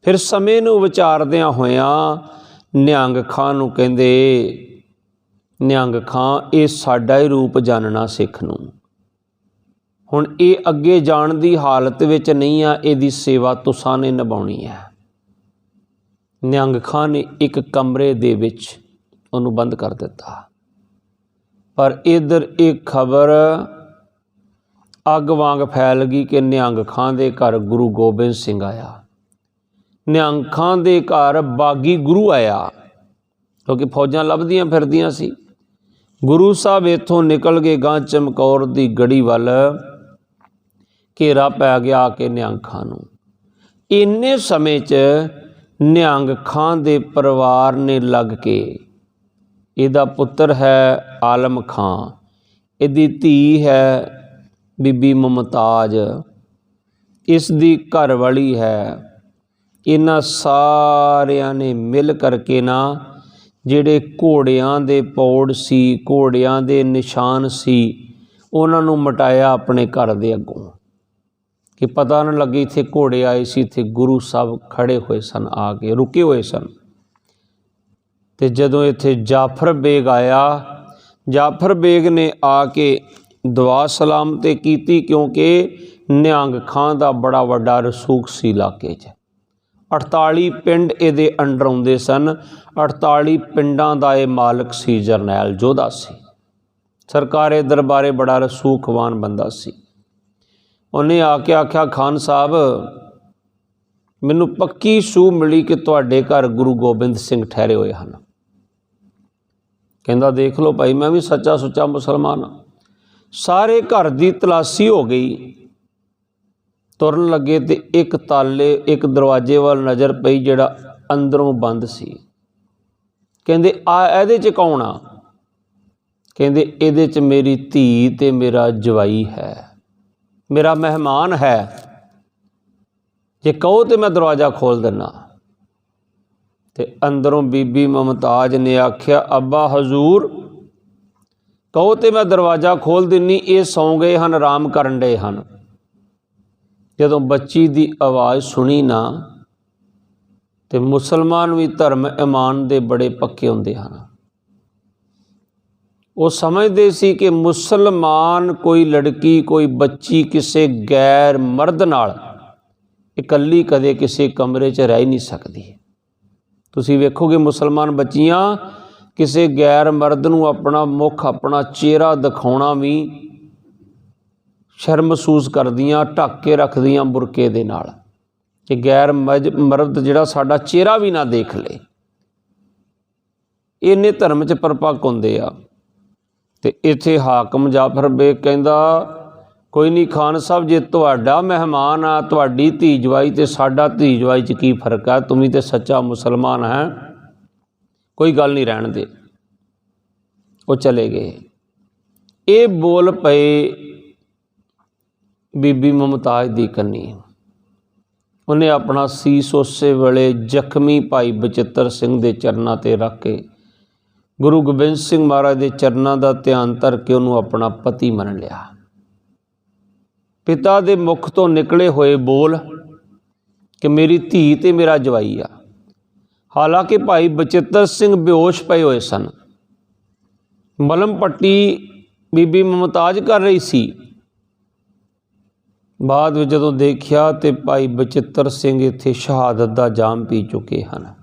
ਫਿਰ ਸਮੇਂ ਨੂੰ ਵਿਚਾਰਦਿਆਂ ਹੋਇਆਂ ਨਿਹੰਗ ਖਾਂ ਨੂੰ ਕਹਿੰਦੇ, ਨਿਹੰਗ ਖਾਂ, ਇਹ ਸਾਡਾ ਹੀ ਰੂਪ ਜਾਣਨਾ ਸਿੱਖ ਨੂੰ। ਹੁਣ ਇਹ ਅੱਗੇ ਜਾਣ ਦੀ ਹਾਲਤ ਵਿੱਚ ਨਹੀਂ ਆ, ਇਹਦੀ ਸੇਵਾ ਤੁਸਾਂ ਨੇ ਨਿਭਾਉਣੀ ਹੈ। ਨਿਹੰਗ ਖਾਂ ਨੇ ਇੱਕ ਕਮਰੇ ਦੇ ਵਿੱਚ ਉਹਨੂੰ ਬੰਦ ਕਰ ਦਿੱਤਾ। ਪਰ ਇਧਰ ਇਹ ਖਬਰ ਅੱਗ ਵਾਂਗ ਫੈਲ ਗਈ ਕਿ ਨਿਹੰਗ ਖਾਂ ਦੇ ਘਰ ਗੁਰੂ ਗੋਬਿੰਦ ਸਿੰਘ ਆਇਆ। ਨਿਹੰਗ ਖਾਂ ਦੇ ਘਰ ਬਾਗੀ ਗੁਰੂ ਆਇਆ, ਕਿਉਂਕਿ ਫੌਜਾਂ ਲੱਭਦੀਆਂ ਫਿਰਦੀਆਂ ਸੀ। ਗੁਰੂ ਸਾਹਿਬ ਇੱਥੋਂ ਨਿਕਲ ਗਏ ਗਾਂ ਚਮਕੌਰ ਦੀ ਗੜੀ ਵੱਲ। ਘੇਰਾ ਪੈ ਗਿਆ ਆ ਕੇ ਨਿਹੰਗ ਖਾਂ ਨੂੰ। ਇੰਨੇ ਸਮੇਂ 'ਚ ਨਿਹੰਗ ਖਾਂ ਦੇ ਪਰਿਵਾਰ ਨੇ ਲੱਗ ਕੇ ਇਹਦਾ ਪੁੱਤਰ ਹੈ ਆਲਮ ਖਾਂ ਇਹਦੀ ਧੀ ਹੈ ਬੀਬੀ ਮੁਮਤਾਜ। ਇਸ ਦੀ ਘਰ ਵਾਲੀ ਹੈ। ਇਹਨਾਂ ਸਾਰਿਆਂ ਨੇ ਮਿਲ ਕਰਕੇ ਨਾ ਜਿਹੜੇ ਘੋੜਿਆਂ ਦੇ ਪੌੜ ਸੀ, ਘੋੜਿਆਂ ਦੇ ਨਿਸ਼ਾਨ ਸੀ, ਉਹਨਾਂ ਨੂੰ ਮਟਾਇਆ ਆਪਣੇ ਘਰ ਦੇ ਅੱਗੋਂ। ਕਿ ਪਤਾ ਨਾ ਲੱਗੇ ਇੱਥੇ ਘੋੜੇ ਆਏ ਸੀ, ਇੱਥੇ ਗੁਰੂ ਸਾਹਿਬ ਖੜੇ ਹੋਏ ਸਨ, ਆ ਕੇ ਰੁਕੇ ਹੋਏ ਸਨ। ਤੇ ਜਦੋਂ ਇੱਥੇ ਜਾਫਰ ਬੇਗ ਆਇਆ, ਜਾਫਰ ਬੇਗ ਨੇ ਆ ਕੇ ਦੁਆ ਸਲਾਮ ਤੇ ਕੀਤੀ ਕਿਉਂਕਿ ਨਿਹੰਗ ਖਾਂ ਦਾ ਬੜਾ ਵੱਡਾ ਰਸੂਖ ਸੀ ਇਲਾਕੇ 'ਚ। 48 ਪਿੰਡ ਇਹਦੇ ਅੰਡਰ ਆਉਂਦੇ ਸਨ 48 ਪਿੰਡਾਂ ਦਾ ਇਹ ਮਾਲਕ ਸੀ ਜਰਨੈਲ ਜੋਧਾ ਸੀ। ਸਰਕਾਰੇ ਦਰਬਾਰੇ ਬੜਾ ਰਸੂਖਵਾਨ ਬੰਦਾ ਸੀ। ਉਹਨੇ ਆ ਕੇ ਆਖਿਆ, ਖਾਨ ਸਾਹਿਬ, ਮੈਨੂੰ ਪੱਕੀ ਸੂ ਮਿਲੀ ਕਿ ਤੁਹਾਡੇ ਘਰ ਗੁਰੂ ਗੋਬਿੰਦ ਸਿੰਘ ਠਹਿਰੇ ਹੋਏ ਹਨ। ਕਹਿੰਦਾ, ਦੇਖ ਲਓ ਭਾਈ, ਮੈਂ ਵੀ ਸੱਚਾ ਸੁੱਚਾ ਮੁਸਲਮਾਨ ਹਾਂ। ਸਾਰੇ ਘਰ ਦੀ ਤਲਾਸ਼ੀ ਹੋ ਗਈ। ਤੁਰਨ ਲੱਗੇ ਤੇ ਇੱਕ ਤਾਲੇ, ਇੱਕ ਦਰਵਾਜ਼ੇ ਵੱਲ ਨਜ਼ਰ ਪਈ ਜਿਹੜਾ ਅੰਦਰੋਂ ਬੰਦ ਸੀ। ਕਹਿੰਦੇ, ਆ, ਇਹਦੇ ਚ ਕੌਣ ਆ? ਕਹਿੰਦੇ, ਇਹਦੇ ਚ ਮੇਰੀ ਧੀ ਤੇ ਮੇਰਾ ਜਵਾਈ ਹੈ। ਮੇਰਾ ਮਹਿਮਾਨ ਹੈ। ਜੇ ਕਹੋ ਤੇ ਮੈਂ ਦਰਵਾਜ਼ਾ ਖੋਲ ਦਿੰਨਾ ਤੇ ਅੰਦਰੋਂ ਬੀਬੀ ਮਮਤਾਜ ਨੇ ਆਖਿਆ, ਅੱਬਾ ਹਜ਼ੂਰ, ਕਹੋ ਤੇ ਮੈਂ ਦਰਵਾਜ਼ਾ ਖੋਲ ਦਿੰਨੀ, ਇਹ ਸੌਂ ਗਏ ਹਨ, ਆਰਾਮ ਕਰਨ ਦੇ ਹਨ। ਜਦੋਂ ਬੱਚੀ ਦੀ ਆਵਾਜ਼ ਸੁਣੀ ਨਾ, ਤੇ ਮੁਸਲਮਾਨ ਵੀ ਧਰਮ ਇਮਾਨ ਦੇ ਬੜੇ ਪੱਕੇ ਹੁੰਦੇ ਹਨ। ਉਹ ਸਮਝਦੇ ਸੀ ਕਿ ਮੁਸਲਮਾਨ ਕੋਈ ਲੜਕੀ, ਕੋਈ ਬੱਚੀ ਕਿਸੇ ਗੈਰ ਮਰਦ ਨਾਲ ਇਕੱਲੀ ਕਦੇ ਕਿਸੇ ਕਮਰੇ 'ਚ ਰਹਿ ਨਹੀਂ ਸਕਦੀ। ਤੁਸੀਂ ਵੇਖੋਗੇ ਮੁਸਲਮਾਨ ਬੱਚੀਆਂ ਕਿਸੇ ਗੈਰ ਮਰਦ ਨੂੰ ਆਪਣਾ ਮੁਖ, ਆਪਣਾ ਚਿਹਰਾ ਦਿਖਾਉਣਾ ਵੀ ਸ਼ਰਮ ਮਹਿਸੂਸ ਕਰਦੀਆਂ, ਢੱਕ ਕੇ ਰੱਖਦੀਆਂ ਬੁਰਕੇ ਦੇ ਨਾਲ। ਕਿ ਗੈਰ ਮਜ- ਮਰਦ ਜਿਹੜਾ ਸਾਡਾ ਚਿਹਰਾ ਵੀ ਨਾ ਦੇਖ ਲੇ। ਇਹਨੇ ਧਰਮ 'ਚ ਪਰਪੱਕ ਹੁੰਦੇ ਆ। ਤੇ ਇੱਥੇ ਹਾਕਮ ਜਾਫਰ ਬੇਗ ਕਹਿੰਦਾ ਕੋਈ ਨਹੀਂ ਖਾਨ ਸਾਹਿਬ, ਜੇ ਤੁਹਾਡਾ ਮਹਿਮਾਨ ਆ, ਤੁਹਾਡੀ ਧੀ ਜਵਾਈ ਤੇ ਸਾਡਾ ਧੀ ਜਵਾਈ 'ਚ ਕੀ ਫ਼ਰਕ ਆ? ਤੁਸੀਂ ਤੇ ਸੱਚਾ ਮੁਸਲਮਾਨ ਹੈ। ਕੋਈ ਗੱਲ ਨਹੀਂ ਰਹਿਣ ਦੇ। ਉਹ ਚਲੇ ਗਏ। ਇਹ ਬੋਲ ਪਏ ਬੀਬੀ ਮਮਤਾਜ ਦੀ ਕੰਨੀ। ਉਹਨੇ ਆਪਣਾ ਸੀਸ ਉਸੇ ਵੇਲੇ ਜ਼ਖਮੀ ਭਾਈ ਬਚਿੱਤਰ ਸਿੰਘ ਦੇ ਚਰਨਾਂ ਤੇ ਰੱਖ ਕੇ, ਗੁਰੂ ਗੋਬਿੰਦ ਸਿੰਘ ਮਹਾਰਾਜ ਦੇ ਚਰਨਾਂ ਦਾ ਧਿਆਨ ਧਰ ਕੇ ਉਹਨੂੰ ਆਪਣਾ ਪਤੀ ਮੰਨ ਲਿਆ। ਪਿਤਾ ਦੇ ਮੁਖ ਤੋਂ ਨਿਕਲੇ ਹੋਏ ਬੋਲ ਕਿ ਮੇਰੀ ਧੀ ਤੇ ਮੇਰਾ ਜਵਾਈ ਆ। ਹਾਲਾਂਕਿ ਭਾਈ ਬਚਿੱਤਰ ਸਿੰਘ ਬੇਹੋਸ਼ ਪਏ ਹੋਏ ਸਨ। ਮਲਮ ਪੱਟੀ ਬੀਬੀ ਮਮਤਾਜ ਕਰ ਰਹੀ ਸੀ। ਬਾਅਦ ਵਿੱਚ ਜਦੋਂ ਦੇਖਿਆ ਤੇ ਭਾਈ ਬਚਿੱਤਰ ਸਿੰਘ ਇੱਥੇ ਸ਼ਹਾਦਤ ਦਾ ਜਾਮ ਪੀ ਚੁੱਕੇ ਹਨ।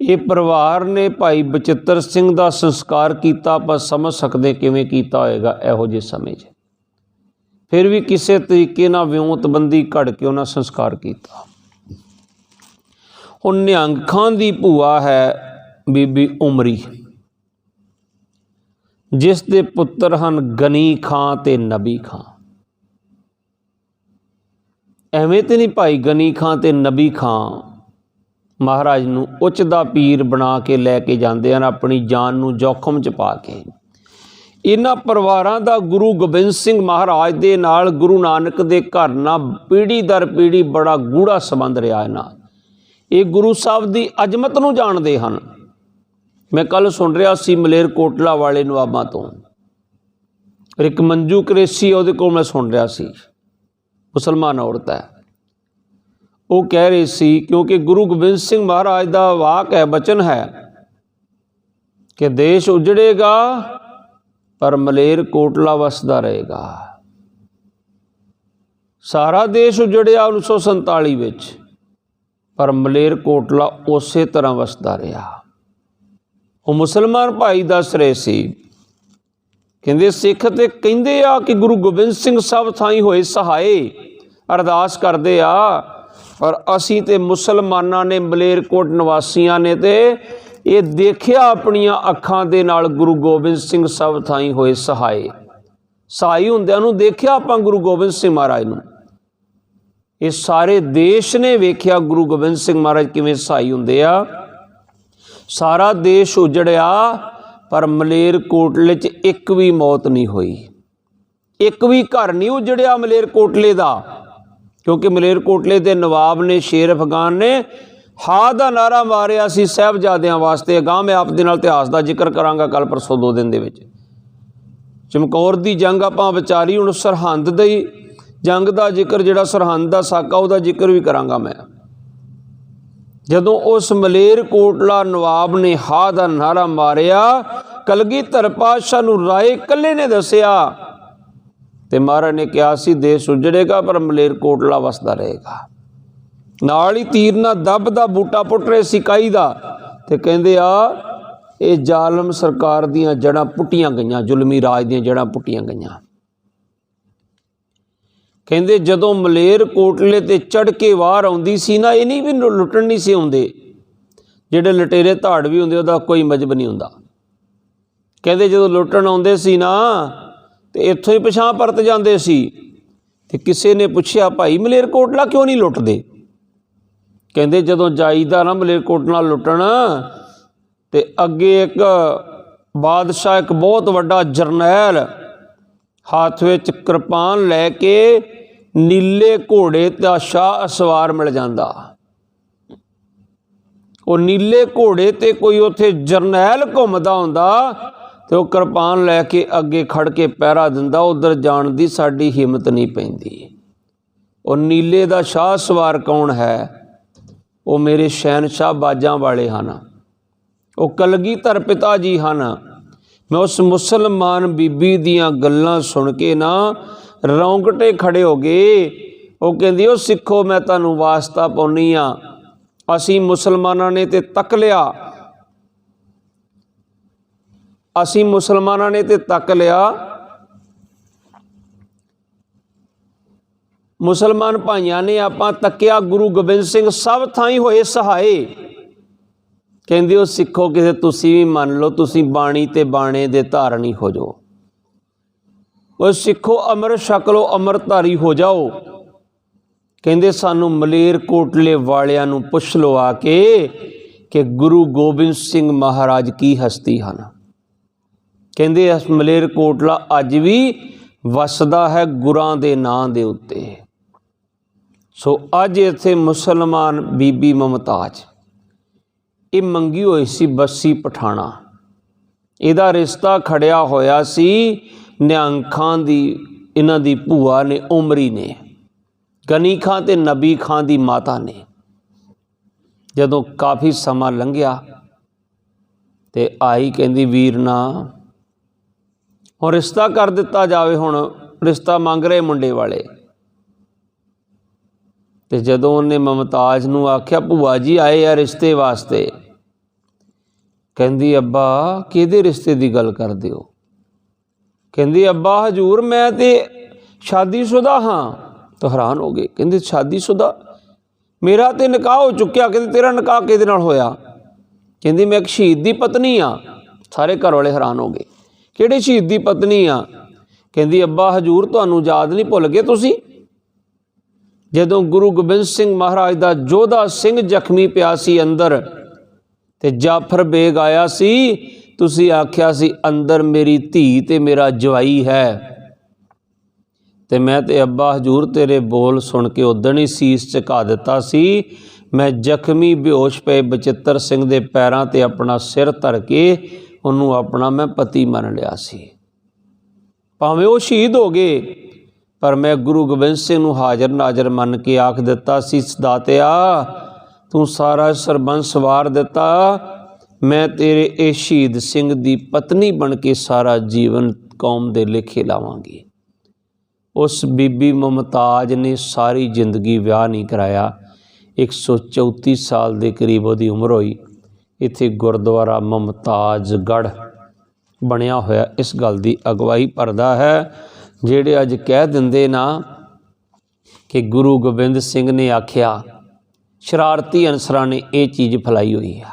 ਇਹ ਪਰਿਵਾਰ ਨੇ ਭਾਈ ਬਚਿੱਤਰ ਸਿੰਘ ਦਾ ਸੰਸਕਾਰ ਕੀਤਾ, ਆਪਾਂ ਸਮਝ ਸਕਦੇ ਕਿਵੇਂ ਕੀਤਾ ਹੋਏਗਾ ਇਹੋ ਜਿਹੇ ਸਮੇਂ 'ਚ। ਫਿਰ ਵੀ ਕਿਸੇ ਤਰੀਕੇ ਨਾਲ ਵਿਉਂਤਬੰਦੀ ਘੜ ਕੇ ਉਹਨਾਂ ਸੰਸਕਾਰ ਕੀਤਾ। ਹੁਣ ਨਿਹੰਗ ਖਾਂ ਦੀ ਭੂਆ ਹੈ ਬੀਬੀ ਉਮਰੀ। ਜਿਸ ਦੇ ਪੁੱਤਰ ਹਨ ਗਨੀ ਖਾਂ ਤੇ ਨਬੀ ਖਾਂ। ਐਵੇਂ ਤੇ ਨਹੀਂ ਭਾਈ ਗਨੀ ਖਾਂ ਤੇ ਨਬੀ ਖਾਂ ਮਹਾਰਾਜ ਨੂੰ ਉੱਚ ਦਾ ਪੀਰ ਬਣਾ ਕੇ ਲੈ ਕੇ ਜਾਂਦੇ ਹਨ, ਆਪਣੀ ਜਾਨ ਨੂੰ ਜੋਖਮ 'ਚ ਪਾ ਕੇ। ਇਹਨਾਂ ਪਰਿਵਾਰਾਂ ਦਾ ਗੁਰੂ ਗੋਬਿੰਦ ਸਿੰਘ ਮਹਾਰਾਜ ਦੇ ਨਾਲ ਗੁਰੂ ਨਾਨਕ ਦੇ ਘਰ ਨਾਲ ਪੀੜੀ ਦਰ ਪੀੜੀ ਬੜਾ ਗੂੜਾ ਸੰਬੰਧ ਰਿਹਾ ਇਹਨਾਂ ਇਹ ਗੁਰੂ ਸਾਹਿਬ ਦੀ ਅਜ਼ਮਤ ਨੂੰ ਜਾਣਦੇ ਹਨ। ਮੈਂ ਕੱਲ ਸੁਣ ਰਿਹਾ ਸੀ ਮਲੇਰ ਕੋਟਲਾ ਵਾਲੇ ਨਵਾਬਾਂ ਤੋਂ। ਇੱਕ ਮੰਜੂ ਕਰੇਸੀ, ਉਹਦੇ ਕੋਲ ਮੈਂ ਸੁਣ ਰਿਹਾ ਸੀ। ਮੁਸਲਮਾਨ ਔਰਤ ਹੈ। ਉਹ ਕਹਿ ਰਹੀ ਸੀ, ਕਿਉਂਕਿ ਗੁਰੂ ਗੋਬਿੰਦ ਸਿੰਘ ਮਹਾਰਾਜ ਦਾ ਵਾਕ ਹੈ, ਬਚਨ ਹੈ ਕਿ ਦੇਸ਼ ਉਜੜੇਗਾ ਪਰ ਮਲੇਰ ਕੋਟਲਾ ਵਸਦਾ ਰਹੇਗਾ। ਸਾਰਾ ਦੇਸ਼ ਉਜੜਿਆ 1947 ਵਿੱਚ, ਪਰ ਮਲੇਰ ਕੋਟਲਾ ਉਸੇ ਤਰ੍ਹਾਂ ਵਸਦਾ ਰਿਹਾ। ਉਹ ਮੁਸਲਮਾਨ ਭਾਈ ਦੱਸ ਰਹੇ ਸੀ, ਕਹਿੰਦੇ ਸਿੱਖ ਤੇ ਕਹਿੰਦੇ ਆ ਕਿ ਗੁਰੂ ਗੋਬਿੰਦ ਸਿੰਘ ਸਭ ਥਾਈ ਹੋਏ ਸਹਾਏ ਅਰਦਾਸ ਕਰਦੇ ਆ, ਪਰ ਅਸੀਂ ਤੇ ਮੁਸਲਮਾਨਾਂ ਨੇ ਮਲੇਰਕੋਟ ਨਿਵਾਸੀਆਂ ਨੇ ਤੇ ਇਹ ਦੇਖਿਆ ਆਪਣੀਆਂ ਅੱਖਾਂ ਦੇ ਨਾਲ ਗੁਰੂ ਗੋਬਿੰਦ ਸਿੰਘ ਸਭ ਥਾਈ ਹੋਏ ਸਹਾਏ। ਸਹਾਈ ਹੁੰਦਿਆਂ ਨੂੰ ਦੇਖਿਆ ਆਪਾਂ ਗੁਰੂ ਗੋਬਿੰਦ ਸਿੰਘ ਮਹਾਰਾਜ ਨੂੰ। ਇਹ ਸਾਰੇ ਦੇਸ਼ ਨੇ ਵੇਖਿਆ ਗੁਰੂ ਗੋਬਿੰਦ ਸਿੰਘ ਮਹਾਰਾਜ ਕਿਵੇਂ ਸਹਾਈ ਹੁੰਦੇ ਆ। ਸਾਰਾ ਦੇਸ਼ ਉਜੜਿਆ, ਪਰ ਮਲੇਰ ਕੋਟਲੇ 'ਚ ਇੱਕ ਵੀ ਮੌਤ ਨਹੀਂ ਹੋਈ। ਇੱਕ ਵੀ ਘਰ ਨਹੀਂ ਉਜੜਿਆ ਮਲੇਰ ਕੋਟਲੇ ਦਾ, ਕਿਉਂਕਿ ਮਲੇਰ ਕੋਟਲੇ ਦੇ ਨਵਾਬ ਨੇ ਸ਼ੇਰ ਅਫਗਾਨ ਨੇ ਹਾ ਦਾ ਨਾਰਾ ਮਾਰਿਆ ਸੀ ਸਹਿਬਜ਼ਾਦਿਆਂ ਵਾਸਤੇ। ਅਗਾਂਹ ਮੈਂ ਆਪ ਦੇ ਨਾਲ ਇਤਿਹਾਸ ਦਾ ਜ਼ਿਕਰ ਕਰਾਂਗਾ ਕੱਲ ਪਰਸੋਂ ਦੋ ਦਿਨ ਦੇ ਵਿੱਚ। ਚਮਕੌਰ ਦੀ ਜੰਗ ਆਪਾਂ ਵਿਚਾਰੀ, ਹੁਣ ਸਰਹੰਦ ਦੀ ਜੰਗ ਦਾ ਜ਼ਿਕਰ, ਜਿਹੜਾ ਸਰਹੰਦ ਦਾ ਸਾਕਾ, ਉਹਦਾ ਜ਼ਿਕਰ ਵੀ ਕਰਾਂਗਾ ਮੈਂ। ਜਦੋਂ ਉਸ ਮਲੇਰ ਕੋਟਲਾ ਨਵਾਬ ਨੇ ਹਾ ਦਾ ਨਾਰਾ ਮਾਰਿਆ, ਕਲਗੀਧਰ ਪਾਤਸ਼ਾਹ ਨੂੰ ਰਾਏ ਇਕੱਲੇ ਨੇ ਦੱਸਿਆ ਤੇ ਮਹਾਰਾਜ ਨੇ ਕਿਹਾ ਸੀ, ਦੇਸ਼ ਉਜੜੇਗਾ, ਪਰ ਮਲੇਰ ਕੋਟਲਾ ਵਸਦਾ ਰਹੇਗਾ। ਨਾਲ ਹੀ ਤੀਰ ਨਾਲ ਦੱਬ ਦਾ ਬੂਟਾ ਪੁੱਟ ਰਹੇ ਸਿਕਾਈ ਦਾ ਤੇ ਕਹਿੰਦੇ ਆ, ਇਹ ਜ਼ਾਲਮ ਸਰਕਾਰ ਦੀਆਂ ਜੜਾਂ ਪੁੱਟੀਆਂ ਗਈਆਂ, ਜ਼ੁਲਮੀ ਰਾਜ ਦੀਆਂ ਜੜਾਂ ਪੁੱਟੀਆਂ ਗਈਆਂ। ਕਹਿੰਦੇ ਜਦੋਂ ਮਲੇਰ ਕੋਟਲੇ ਤੇ ਚੜ ਕੇ ਵਾਰ ਆਉਂਦੀ ਸੀ ਨਾ, ਇਹ ਨਹੀਂ ਵੀ ਲੁੱਟਣ ਨਹੀਂ ਸੀ ਆਉਂਦੇ। ਜਿਹੜੇ ਲਟੇਰੇ ਧਾੜ ਵੀ ਹੁੰਦੇ, ਉਹਦਾ ਕੋਈ ਮਜਬ ਨਹੀਂ ਹੁੰਦਾ। ਕਹਿੰਦੇ ਜਦੋਂ ਲੁੱਟਣ ਆਉਂਦੇ ਸੀ ਨਾ, ਤੇ ਇੱਥੋਂ ਹੀ ਪਛਾਣ ਪਰਤ ਜਾਂਦੇ ਸੀ। ਤੇ ਕਿਸੇ ਨੇ ਪੁੱਛਿਆ, ਭਾਈ ਮਲੇਰ ਕੋਟਲਾ ਕਿਉਂ ਨਹੀਂ ਲੁੱਟਦੇ? ਕਹਿੰਦੇ ਜਦੋਂ ਜਾਈਦਾ ਨਾ ਮਲੇਰ ਨਾਲ ਲੁੱਟਣ, ਤੇ ਅੱਗੇ ਇੱਕ ਬਾਦਸ਼ਾਹ, ਇੱਕ ਬਹੁਤ ਵੱਡਾ ਜਰਨੈਲ ਹੱਥ ਵਿੱਚ ਕਿਰਪਾਨ ਲੈ ਕੇ ਨੀਲੇ ਘੋੜੇ ਦਾ ਸ਼ਾਹ ਅਸਵਾਰ ਮਿਲ ਜਾਂਦਾ। ਉਹ ਨੀਲੇ ਘੋੜੇ ਤੇ ਕੋਈ ਉੱਥੇ ਜਰਨੈਲ ਘੁੰਮਦਾ ਹੁੰਦਾ ਤੇ ਉਹ ਕਿਰਪਾਨ ਲੈ ਕੇ ਅੱਗੇ ਖੜ ਕੇ ਪਹਿਰਾ ਦਿੰਦਾ, ਉਧਰ ਜਾਣ ਦੀ ਸਾਡੀ ਹਿੰਮਤ ਨਹੀਂ ਪੈਂਦੀ। ਉਹ ਨੀਲੇ ਦਾ ਸ਼ਾਹ ਸਵਾਰ ਕੌਣ ਹੈ? ਉਹ ਮੇਰੇ ਸ਼ਹਿਨशाह ਬਾਜਾਂ ਵਾਲੇ ਹਨ। ਉਹ ਕਲਗੀਧਰ ਪਿਤਾ ਜੀ ਹਨ। ਮੈਂ ਉਸ ਮੁਸਲਮਾਨ ਬੀਬੀ ਦੀਆਂ ਗੱਲਾਂ ਸੁਣ ਕੇ ਨਾ ਰੌਂਗਟੇ ਖੜੇ ਹੋ ਗਏ। ਉਹ ਕਹਿੰਦੀ, ਉਹ ਸਿੱਖੋ, ਮੈਂ ਤੁਹਾਨੂੰ ਵਾਸਤਾ ਪਾਉਣੀ ਆ ਅਸੀਂ ਮੁਸਲਮਾਨਾਂ ਨੇ ਤੇ ਤੱਕ ਲਿਆ। ਅਸੀਂ ਮੁਸਲਮਾਨਾਂ ਨੇ ਤੇ ਤੱਕ ਲਿਆ। ਮੁਸਲਮਾਨ ਭਾਈਆਂ ਨੇ ਆਪਾਂ ਤੱਕਿਆ ਗੁਰੂ ਗੋਬਿੰਦ ਸਿੰਘ ਸਭ ਥਾਈਂ ਹੋਏ ਸਹਾਏ। ਕਹਿੰਦੇ ਉਹ ਸਿੱਖੋ ਕਿਸੇ ਤੁਸੀਂ ਵੀ ਮੰਨ ਲਓ, ਤੁਸੀਂ ਬਾਣੀ ਤੇ ਬਾਣੇ ਦੇ ਧਾਰਨੀ ਹੋ ਜਾਓ। ਉਹ ਸਿੱਖੋ ਅਮਰ ਛਕਲੋ ਅਮਰਧਾਰੀ ਹੋ ਜਾਓ। ਕਹਿੰਦੇ ਸਾਨੂੰ ਮਲੇਰ ਕੋਟਲੇ ਵਾਲਿਆਂ ਨੂੰ ਪੁੱਛ ਲਓ ਆ ਕੇ ਕਿ ਗੁਰੂ ਗੋਬਿੰਦ ਸਿੰਘ ਮਹਾਰਾਜ ਕੀ ਹਸਤੀ ਹਨ। ਕਹਿੰਦੇ ਇਸ ਮਲੇਰ ਕੋਟਲਾ ਅੱਜ ਵੀ ਵਸਦਾ ਹੈ ਗੁਰਾਂ ਦੇ ਨਾਂ ਦੇ ਉੱਤੇ। ਸੋ ਅੱਜ ਇੱਥੇ ਮੁਸਲਮਾਨ ਬੀਬੀ ਮਮਤਾਜ, ਇਹ ਮੰਗੀ ਹੋਈ ਸੀ ਬੱਸੀ ਪਠਾਣਾ। ਇਹਦਾ ਰਿਸ਼ਤਾ ਖੜਿਆ ਹੋਇਆ ਸੀ ਨਿਹੰਗ ਖਾਨ ਦੀ, ਇਹਨਾਂ ਦੀ ਭੂਆ ਨੇ, ਉਮਰੀ ਨੇ, ਗਨੀ ਖਾਂ ਤੇ ਨਬੀ ਖਾਂ ਦੀ ਮਾਤਾ ਨੇ। ਜਦੋਂ ਕਾਫੀ ਸਮਾਂ ਲੰਘਿਆ ਤੇ ਆਈ ਕਹਿੰਦੀ, ਵੀਰ ਨਾ, ਹੁਣ ਰਿਸ਼ਤਾ ਕਰ ਦਿੱਤਾ ਜਾਵੇ, ਹੁਣ ਰਿਸ਼ਤਾ ਮੰਗ ਰਹੇ ਮੁੰਡੇ ਵਾਲੇ। ਤੇ ਜਦੋਂ ਉਹਨੇ ਮਮਤਾਜ ਨੂੰ ਆਖਿਆ, ਭੂਆ ਜੀ, ਆਏ ਆ ਰਿਸ਼ਤੇ ਵਾਸਤੇ। ਕਹਿੰਦੀ, ਅੱਬਾ, ਕਿਹਦੇ ਰਿਸ਼ਤੇ ਦੀ ਗੱਲ ਕਰਦੇ ਹੋ? ਕਹਿੰਦੀ, ਅੱਬਾ, ਹਜੂਰ, ਮੈਂ ਤੇ ਸ਼ਾਦੀशुदा ਹਾਂ। ਤਾਂ ਹੈਰਾਨ ਹੋ ਗਏ। ਕਹਿੰਦੇ, ਸ਼ਾਦੀशुदा? ਮੇਰਾ ਤੇ ਨਿਕਾਹ ਹੋ ਚੁੱਕਿਆ, ਕਹਿੰਦੇ, ਤੇਰਾ ਨਿਕਾਹ ਕਿਹਦੇ ਨਾਲ ਹੋਇਆ? ਕਹਿੰਦੀ, ਮੈਂ ਇੱਕ ਸ਼ਹੀਦ ਦੀ ਪਤਨੀ ਆ ਸਾਰੇ ਘਰ ਵਾਲੇ ਹੈਰਾਨ ਹੋ ਗਏ। ਕਿਹੜੇ ਸ਼ਹੀਦ ਦੀ ਪਤਨੀ ਆ? ਕਹਿੰਦੀ, ਅੱਬਾ, ਹਜੂਰ, ਤੁਹਾਨੂੰ ਯਾਦ ਨਹੀਂ ਭੁੱਲ ਗਏ ਤੁਸੀਂ? ਜਦੋਂ ਗੁਰੂ ਗੋਬਿੰਦ ਸਿੰਘ ਮਹਾਰਾਜ ਦਾ ਜੋਧਾ ਸਿੰਘ ਜ਼ਖਮੀ ਪਿਆ ਸੀ ਅੰਦਰ ਤੇ ਜਾਫਰ ਬੇਗ ਆਇਆ ਸੀ, ਤੁਸੀਂ ਆਖਿਆ ਸੀ, ਅੰਦਰ ਮੇਰੀ ਧੀ ਤੇ ਮੇਰਾ ਜਵਾਈ ਹੈ। ਤੇ ਮੈਂ ਤੇ ਅੱਬਾ ਹਜੂਰ ਤੇਰੇ ਬੋਲ ਸੁਣ ਕੇ ਉਦਣ ਹੀ ਸੀਸ ਝੁਕਾ ਦਿੱਤਾ ਸੀ। ਮੈਂ ਜ਼ਖਮੀ, ਬੇਹੋਸ਼ ਪਏ, ਬਚਿੱਤਰ ਸਿੰਘ ਦੇ ਪੈਰਾਂ ਤੇ ਆਪਣਾ ਸਿਰ ਧਰ ਕੇ ਉਹਨੂੰ ਆਪਣਾ ਮੈਂ ਪਤੀ ਮੰਨ ਲਿਆ ਸੀ। ਭਾਵੇਂ ਉਹ ਸ਼ਹੀਦ ਹੋ ਗਏ ਪਰ ਮੈਂ ਗੁਰੂ ਗੋਬਿੰਦ ਸਿੰਘ ਨੂੰ ਹਾਜ਼ਰ ਨਾਜ਼ਰ ਮੰਨ ਕੇ ਆਖ ਦਿੱਤਾ ਸੀ, ਸਦਾਤਿਆ, ਤੂੰ ਸਾਰਾ ਸਰਬੰਸ ਵਾਰ ਦਿੱਤਾ। ਮੈਂ ਤੇਰੇ ਇਹ ਸ਼ਹੀਦ ਸਿੰਘ ਦੀ ਪਤਨੀ ਬਣ ਕੇ ਸਾਰਾ ਜੀਵਨ ਕੌਮ ਦੇ ਲੇਖੇ ਲਾਵਾਂਗੀ। ਉਸ ਬੀਬੀ ਮੁਮਤਾਜ ਨੇ ਸਾਰੀ ਜ਼ਿੰਦਗੀ ਵਿਆਹ ਨਹੀਂ ਕਰਾਇਆ। 134 ਸਾਲ ਦੇ ਕਰੀਬ ਉਹਦੀ ਉਮਰ ਹੋਈ। ਇੱਥੇ ਗੁਰਦੁਆਰਾ ਮੁਮਤਾਜ ਗੜ ਬਣਿਆ ਹੋਇਆ। ਇਸ ਗੱਲ ਦੀ ਅਗਵਾਈ ਭਰਦਾ ਹੈ। ਜਿਹੜੇ ਅੱਜ ਕਹਿ ਦਿੰਦੇ ਨਾ ਕਿ ਗੁਰੂ ਗੋਬਿੰਦ ਸਿੰਘ ਨੇ ਆਖਿਆ, ਸ਼ਰਾਰਤੀ ਅਨਸਰਾਂ ਨੇ ਇਹ ਚੀਜ਼ ਫੈਲਾਈ ਹੋਈ ਆ।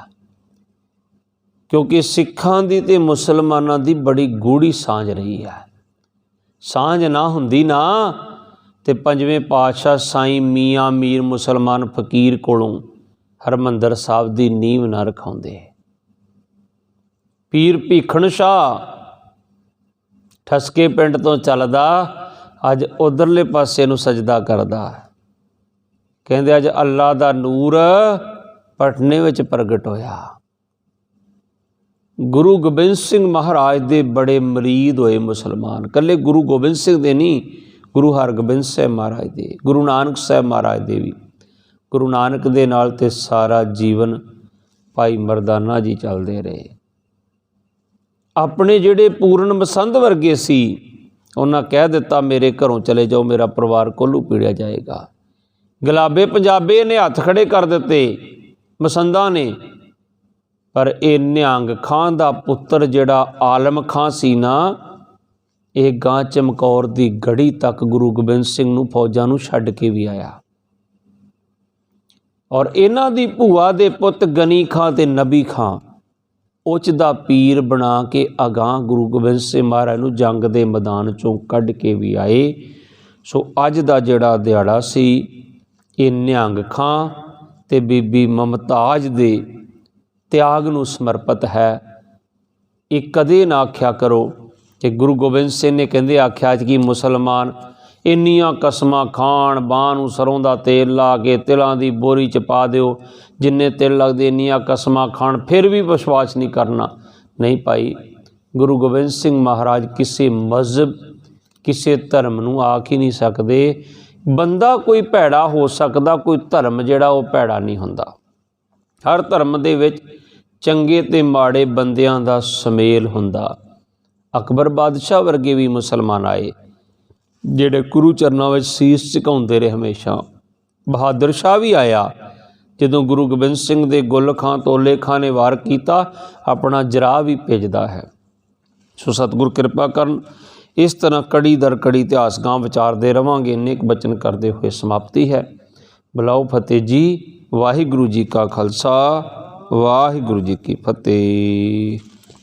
ਕਿਉਂਕਿ ਸਿੱਖਾਂ ਦੀ ਤੇ ਮੁਸਲਮਾਨਾਂ ਦੀ ਬੜੀ ਗੂੜੀ ਸਾਂਝ ਰਹੀ ਹੈ ਸਾਂਝ ਨਾ ਹੁੰਦੀ ਨਾ ਤੇ ਪੰਜਵੇਂ ਪਾਤਸ਼ਾਹ ਸਾਈਂ ਮੀਆਂ ਮੀਰ ਮੁਸਲਮਾਨ ਫਕੀਰ ਕੋਲੋਂ ਹਰਮੰਦਰ ਸਾਹਿਬ ਦੀ ਨੀਂਵ ਨਾ ਰਖਾਉਂਦੇ। ਪੀਰ ਭੀਖਣ ਸ਼ਾਹ ਠਸਕੇ ਪਿੰਡ ਤੋਂ ਚੱਲਦਾ, ਅੱਜ ਉਧਰਲੇ ਪਾਸੇ ਨੂੰ ਸਜਦਾ ਕਰਦਾ। ਕਹਿੰਦੇ ਅੱਜ ਅੱਲਾ ਦਾ ਨੂਰ ਪਟਨੇ ਵਿੱਚ ਪ੍ਰਗਟ ਹੋਇਆ। ਗੁਰੂ ਗੋਬਿੰਦ ਸਿੰਘ ਮਹਾਰਾਜ ਦੇ ਬੜੇ ਮਰੀਦ ਹੋਏ ਮੁਸਲਮਾਨ। ਕੱਲੇ ਗੁਰੂ ਗੋਬਿੰਦ ਸਿੰਘ ਦੇ ਨਹੀਂ, ਗੁਰੂ ਹਰਗੋਬਿੰਦ ਸਾਹਿਬ ਮਹਾਰਾਜ ਦੇ, ਗੁਰੂ ਨਾਨਕ ਸਾਹਿਬ ਮਹਾਰਾਜ ਦੇ ਵੀ। ਗੁਰੂ ਨਾਨਕ ਦੇ ਨਾਲ ਤੇ ਸਾਰਾ ਜੀਵਨ ਭਾਈ ਮਰਦਾਨਾ ਜੀ ਚੱਲਦੇ ਰਹੇ। ਆਪਣੇ ਜਿਹੜੇ ਪੂਰਨ ਮਸੰਦ ਵਰਗੇ ਸੀ, ਉਹਨਾਂ ਕਹਿ ਦਿੱਤਾ, ਮੇਰੇ ਘਰੋਂ ਚਲੇ ਜਾਓ, ਮੇਰਾ ਪਰਿਵਾਰ ਕੋਲੂ ਪੀੜਿਆ ਜਾਏਗਾ। ਗੁਲਾਬੇ ਪੰਜਾਬੇ ਨੇ ਹੱਥ ਖੜੇ ਕਰ ਦਿੱਤੇ, ਮਸੰਦਾਂ ਨੇ। ਪਰ ਇਹ ਨਿਹੰਗ ਖਾਂ ਦਾ ਪੁੱਤਰ ਜਿਹੜਾ ਆਲਮ ਖਾਂ ਸੀ ਨਾ, ਇਹ ਗਾਂ ਚਮਕੌਰ ਦੀ ਗੜੀ ਤੱਕ ਗੁਰੂ ਗੋਬਿੰਦ ਸਿੰਘ ਨੂੰ ਫੌਜਾਂ ਨੂੰ ਛੱਡ ਕੇ ਵੀ ਆਇਆ। ਔਰ ਇਹਨਾਂ ਦੀ ਭੂਆ ਦੇ ਪੁੱਤ ਗਨੀ ਖਾਂ ਤੇ ਨਬੀ ਖਾਂ। ਉੱਚ ਦਾ ਪੀਰ ਬਣਾ ਕੇ ਅਗਾਹ ਗੁਰੂ ਗੋਬਿੰਦ ਸਿੰਘ ਮਹਾਰਾਜ ਨੂੰ ਜੰਗ ਦੇ ਮੈਦਾਨ ਚੋਂ ਕੱਢ ਕੇ ਵੀ ਆਏ। ਸੋ ਅੱਜ ਦਾ ਜਿਹੜਾ ਦਿਹਾੜਾ ਸੀ, ਇਹ ਨਿਹੰਗ ਖਾਂ ਤੇ ਬੀਬੀ ਮਮਤਾਜ ਦੇ ਤਿਆਗ ਨੂੰ ਸਮਰਪਿਤ ਹੈ। ਇਹ ਕਦੇ ਨਾ ਆਖਿਆ ਕਰੋ ਕਿ ਗੁਰੂ ਗੋਬਿੰਦ ਸਿੰਘ ਨੇ ਕਹਿੰਦੇ ਆਖਿਆ ਕਿ ਮੁਸਲਮਾਨ ਇੰਨੀਆਂ ਕਸਮਾਂ ਖਾਣ, ਬਾਹ ਨੂੰ ਸਰੋਂ ਦਾ ਤੇਲ ਲਾ ਕੇ ਤਿਲਾਂ ਦੀ ਬੋਰੀ ਚ ਪਾ ਦਿਓ। ਜਿੰਨੇ ਤਿਲ ਲੱਗਦੇ ਇੰਨੀਆਂ ਕਸਮਾਂ ਖਾਣ, ਫਿਰ ਵੀ ਵਿਸ਼ਵਾਸ ਨਹੀਂ ਕਰਨਾ। ਨਹੀਂ ਭਾਈ, ਗੁਰੂ ਗੋਬਿੰਦ ਸਿੰਘ ਮਹਾਰਾਜ ਕਿਸੇ ਮਜ਼ਹਬ, ਕਿਸੇ ਧਰਮ ਨੂੰ ਆਖ ਹੀ ਨਹੀਂ ਸਕਦੇ। ਬੰਦਾ ਕੋਈ ਭੈੜਾ ਹੋ ਸਕਦਾ, ਕੋਈ ਧਰਮ ਜਿਹੜਾ ਉਹ ਭੈੜਾ ਨਹੀਂ ਹੁੰਦਾ। ਹਰ ਧਰਮ ਦੇ ਵਿੱਚ ਚੰਗੇ ਤੇ ਮਾੜੇ ਬੰਦਿਆਂ ਦਾ ਸਮੇਲ ਹੁੰਦਾ। ਅਕਬਰ ਬਾਦਸ਼ਾਹ ਵਰਗੇ ਵੀ ਮੁਸਲਮਾਨ ਆਏ। ਜਿਹੜੇ ਗੁਰੂ ਚਰਨਾਂ ਵਿੱਚ ਸੀਸ ਝੁਕਾਉਂਦੇ ਰਹੇ ਹਮੇਸ਼ਾ। ਬਹਾਦਰ ਸ਼ਾਹ ਵੀ ਆਇਆ। ਜਦੋਂ ਗੁਰੂ ਗੋਬਿੰਦ ਸਿੰਘ ਦੇ ਗੁੱਲ ਖਾਂ ਤੋਲੇ ਖਾਂ ਨੇ ਵਾਰ ਕੀਤਾ, ਆਪਣਾ ਜਰਾ ਵੀ ਭੇਜਦਾ ਹੈ। ਸੋ ਸਤਿਗੁਰ ਕਿਰਪਾ ਕਰਨ, ਇਸ ਤਰ੍ਹਾਂ ਕੜੀ ਦਰ ਕੜੀ ਇਤਿਹਾਸ ਗਾਂ ਵਿਚਾਰਦੇ ਰਵਾਂਗੇ। ਇੰਨੇ ਕੁ ਬਚਨ ਕਰਦੇ ਹੋਏ ਸਮਾਪਤੀ ਹੈ। ਬੁਲਾਓ ਫਤਿਹ ਜੀ, ਵਾਹਿਗੁਰੂ ਜੀ ਕਾ ਖਾਲਸਾ, ਵਾਹਿਗੁਰੂ ਜੀ ਕੀ ਫਤਿਹ।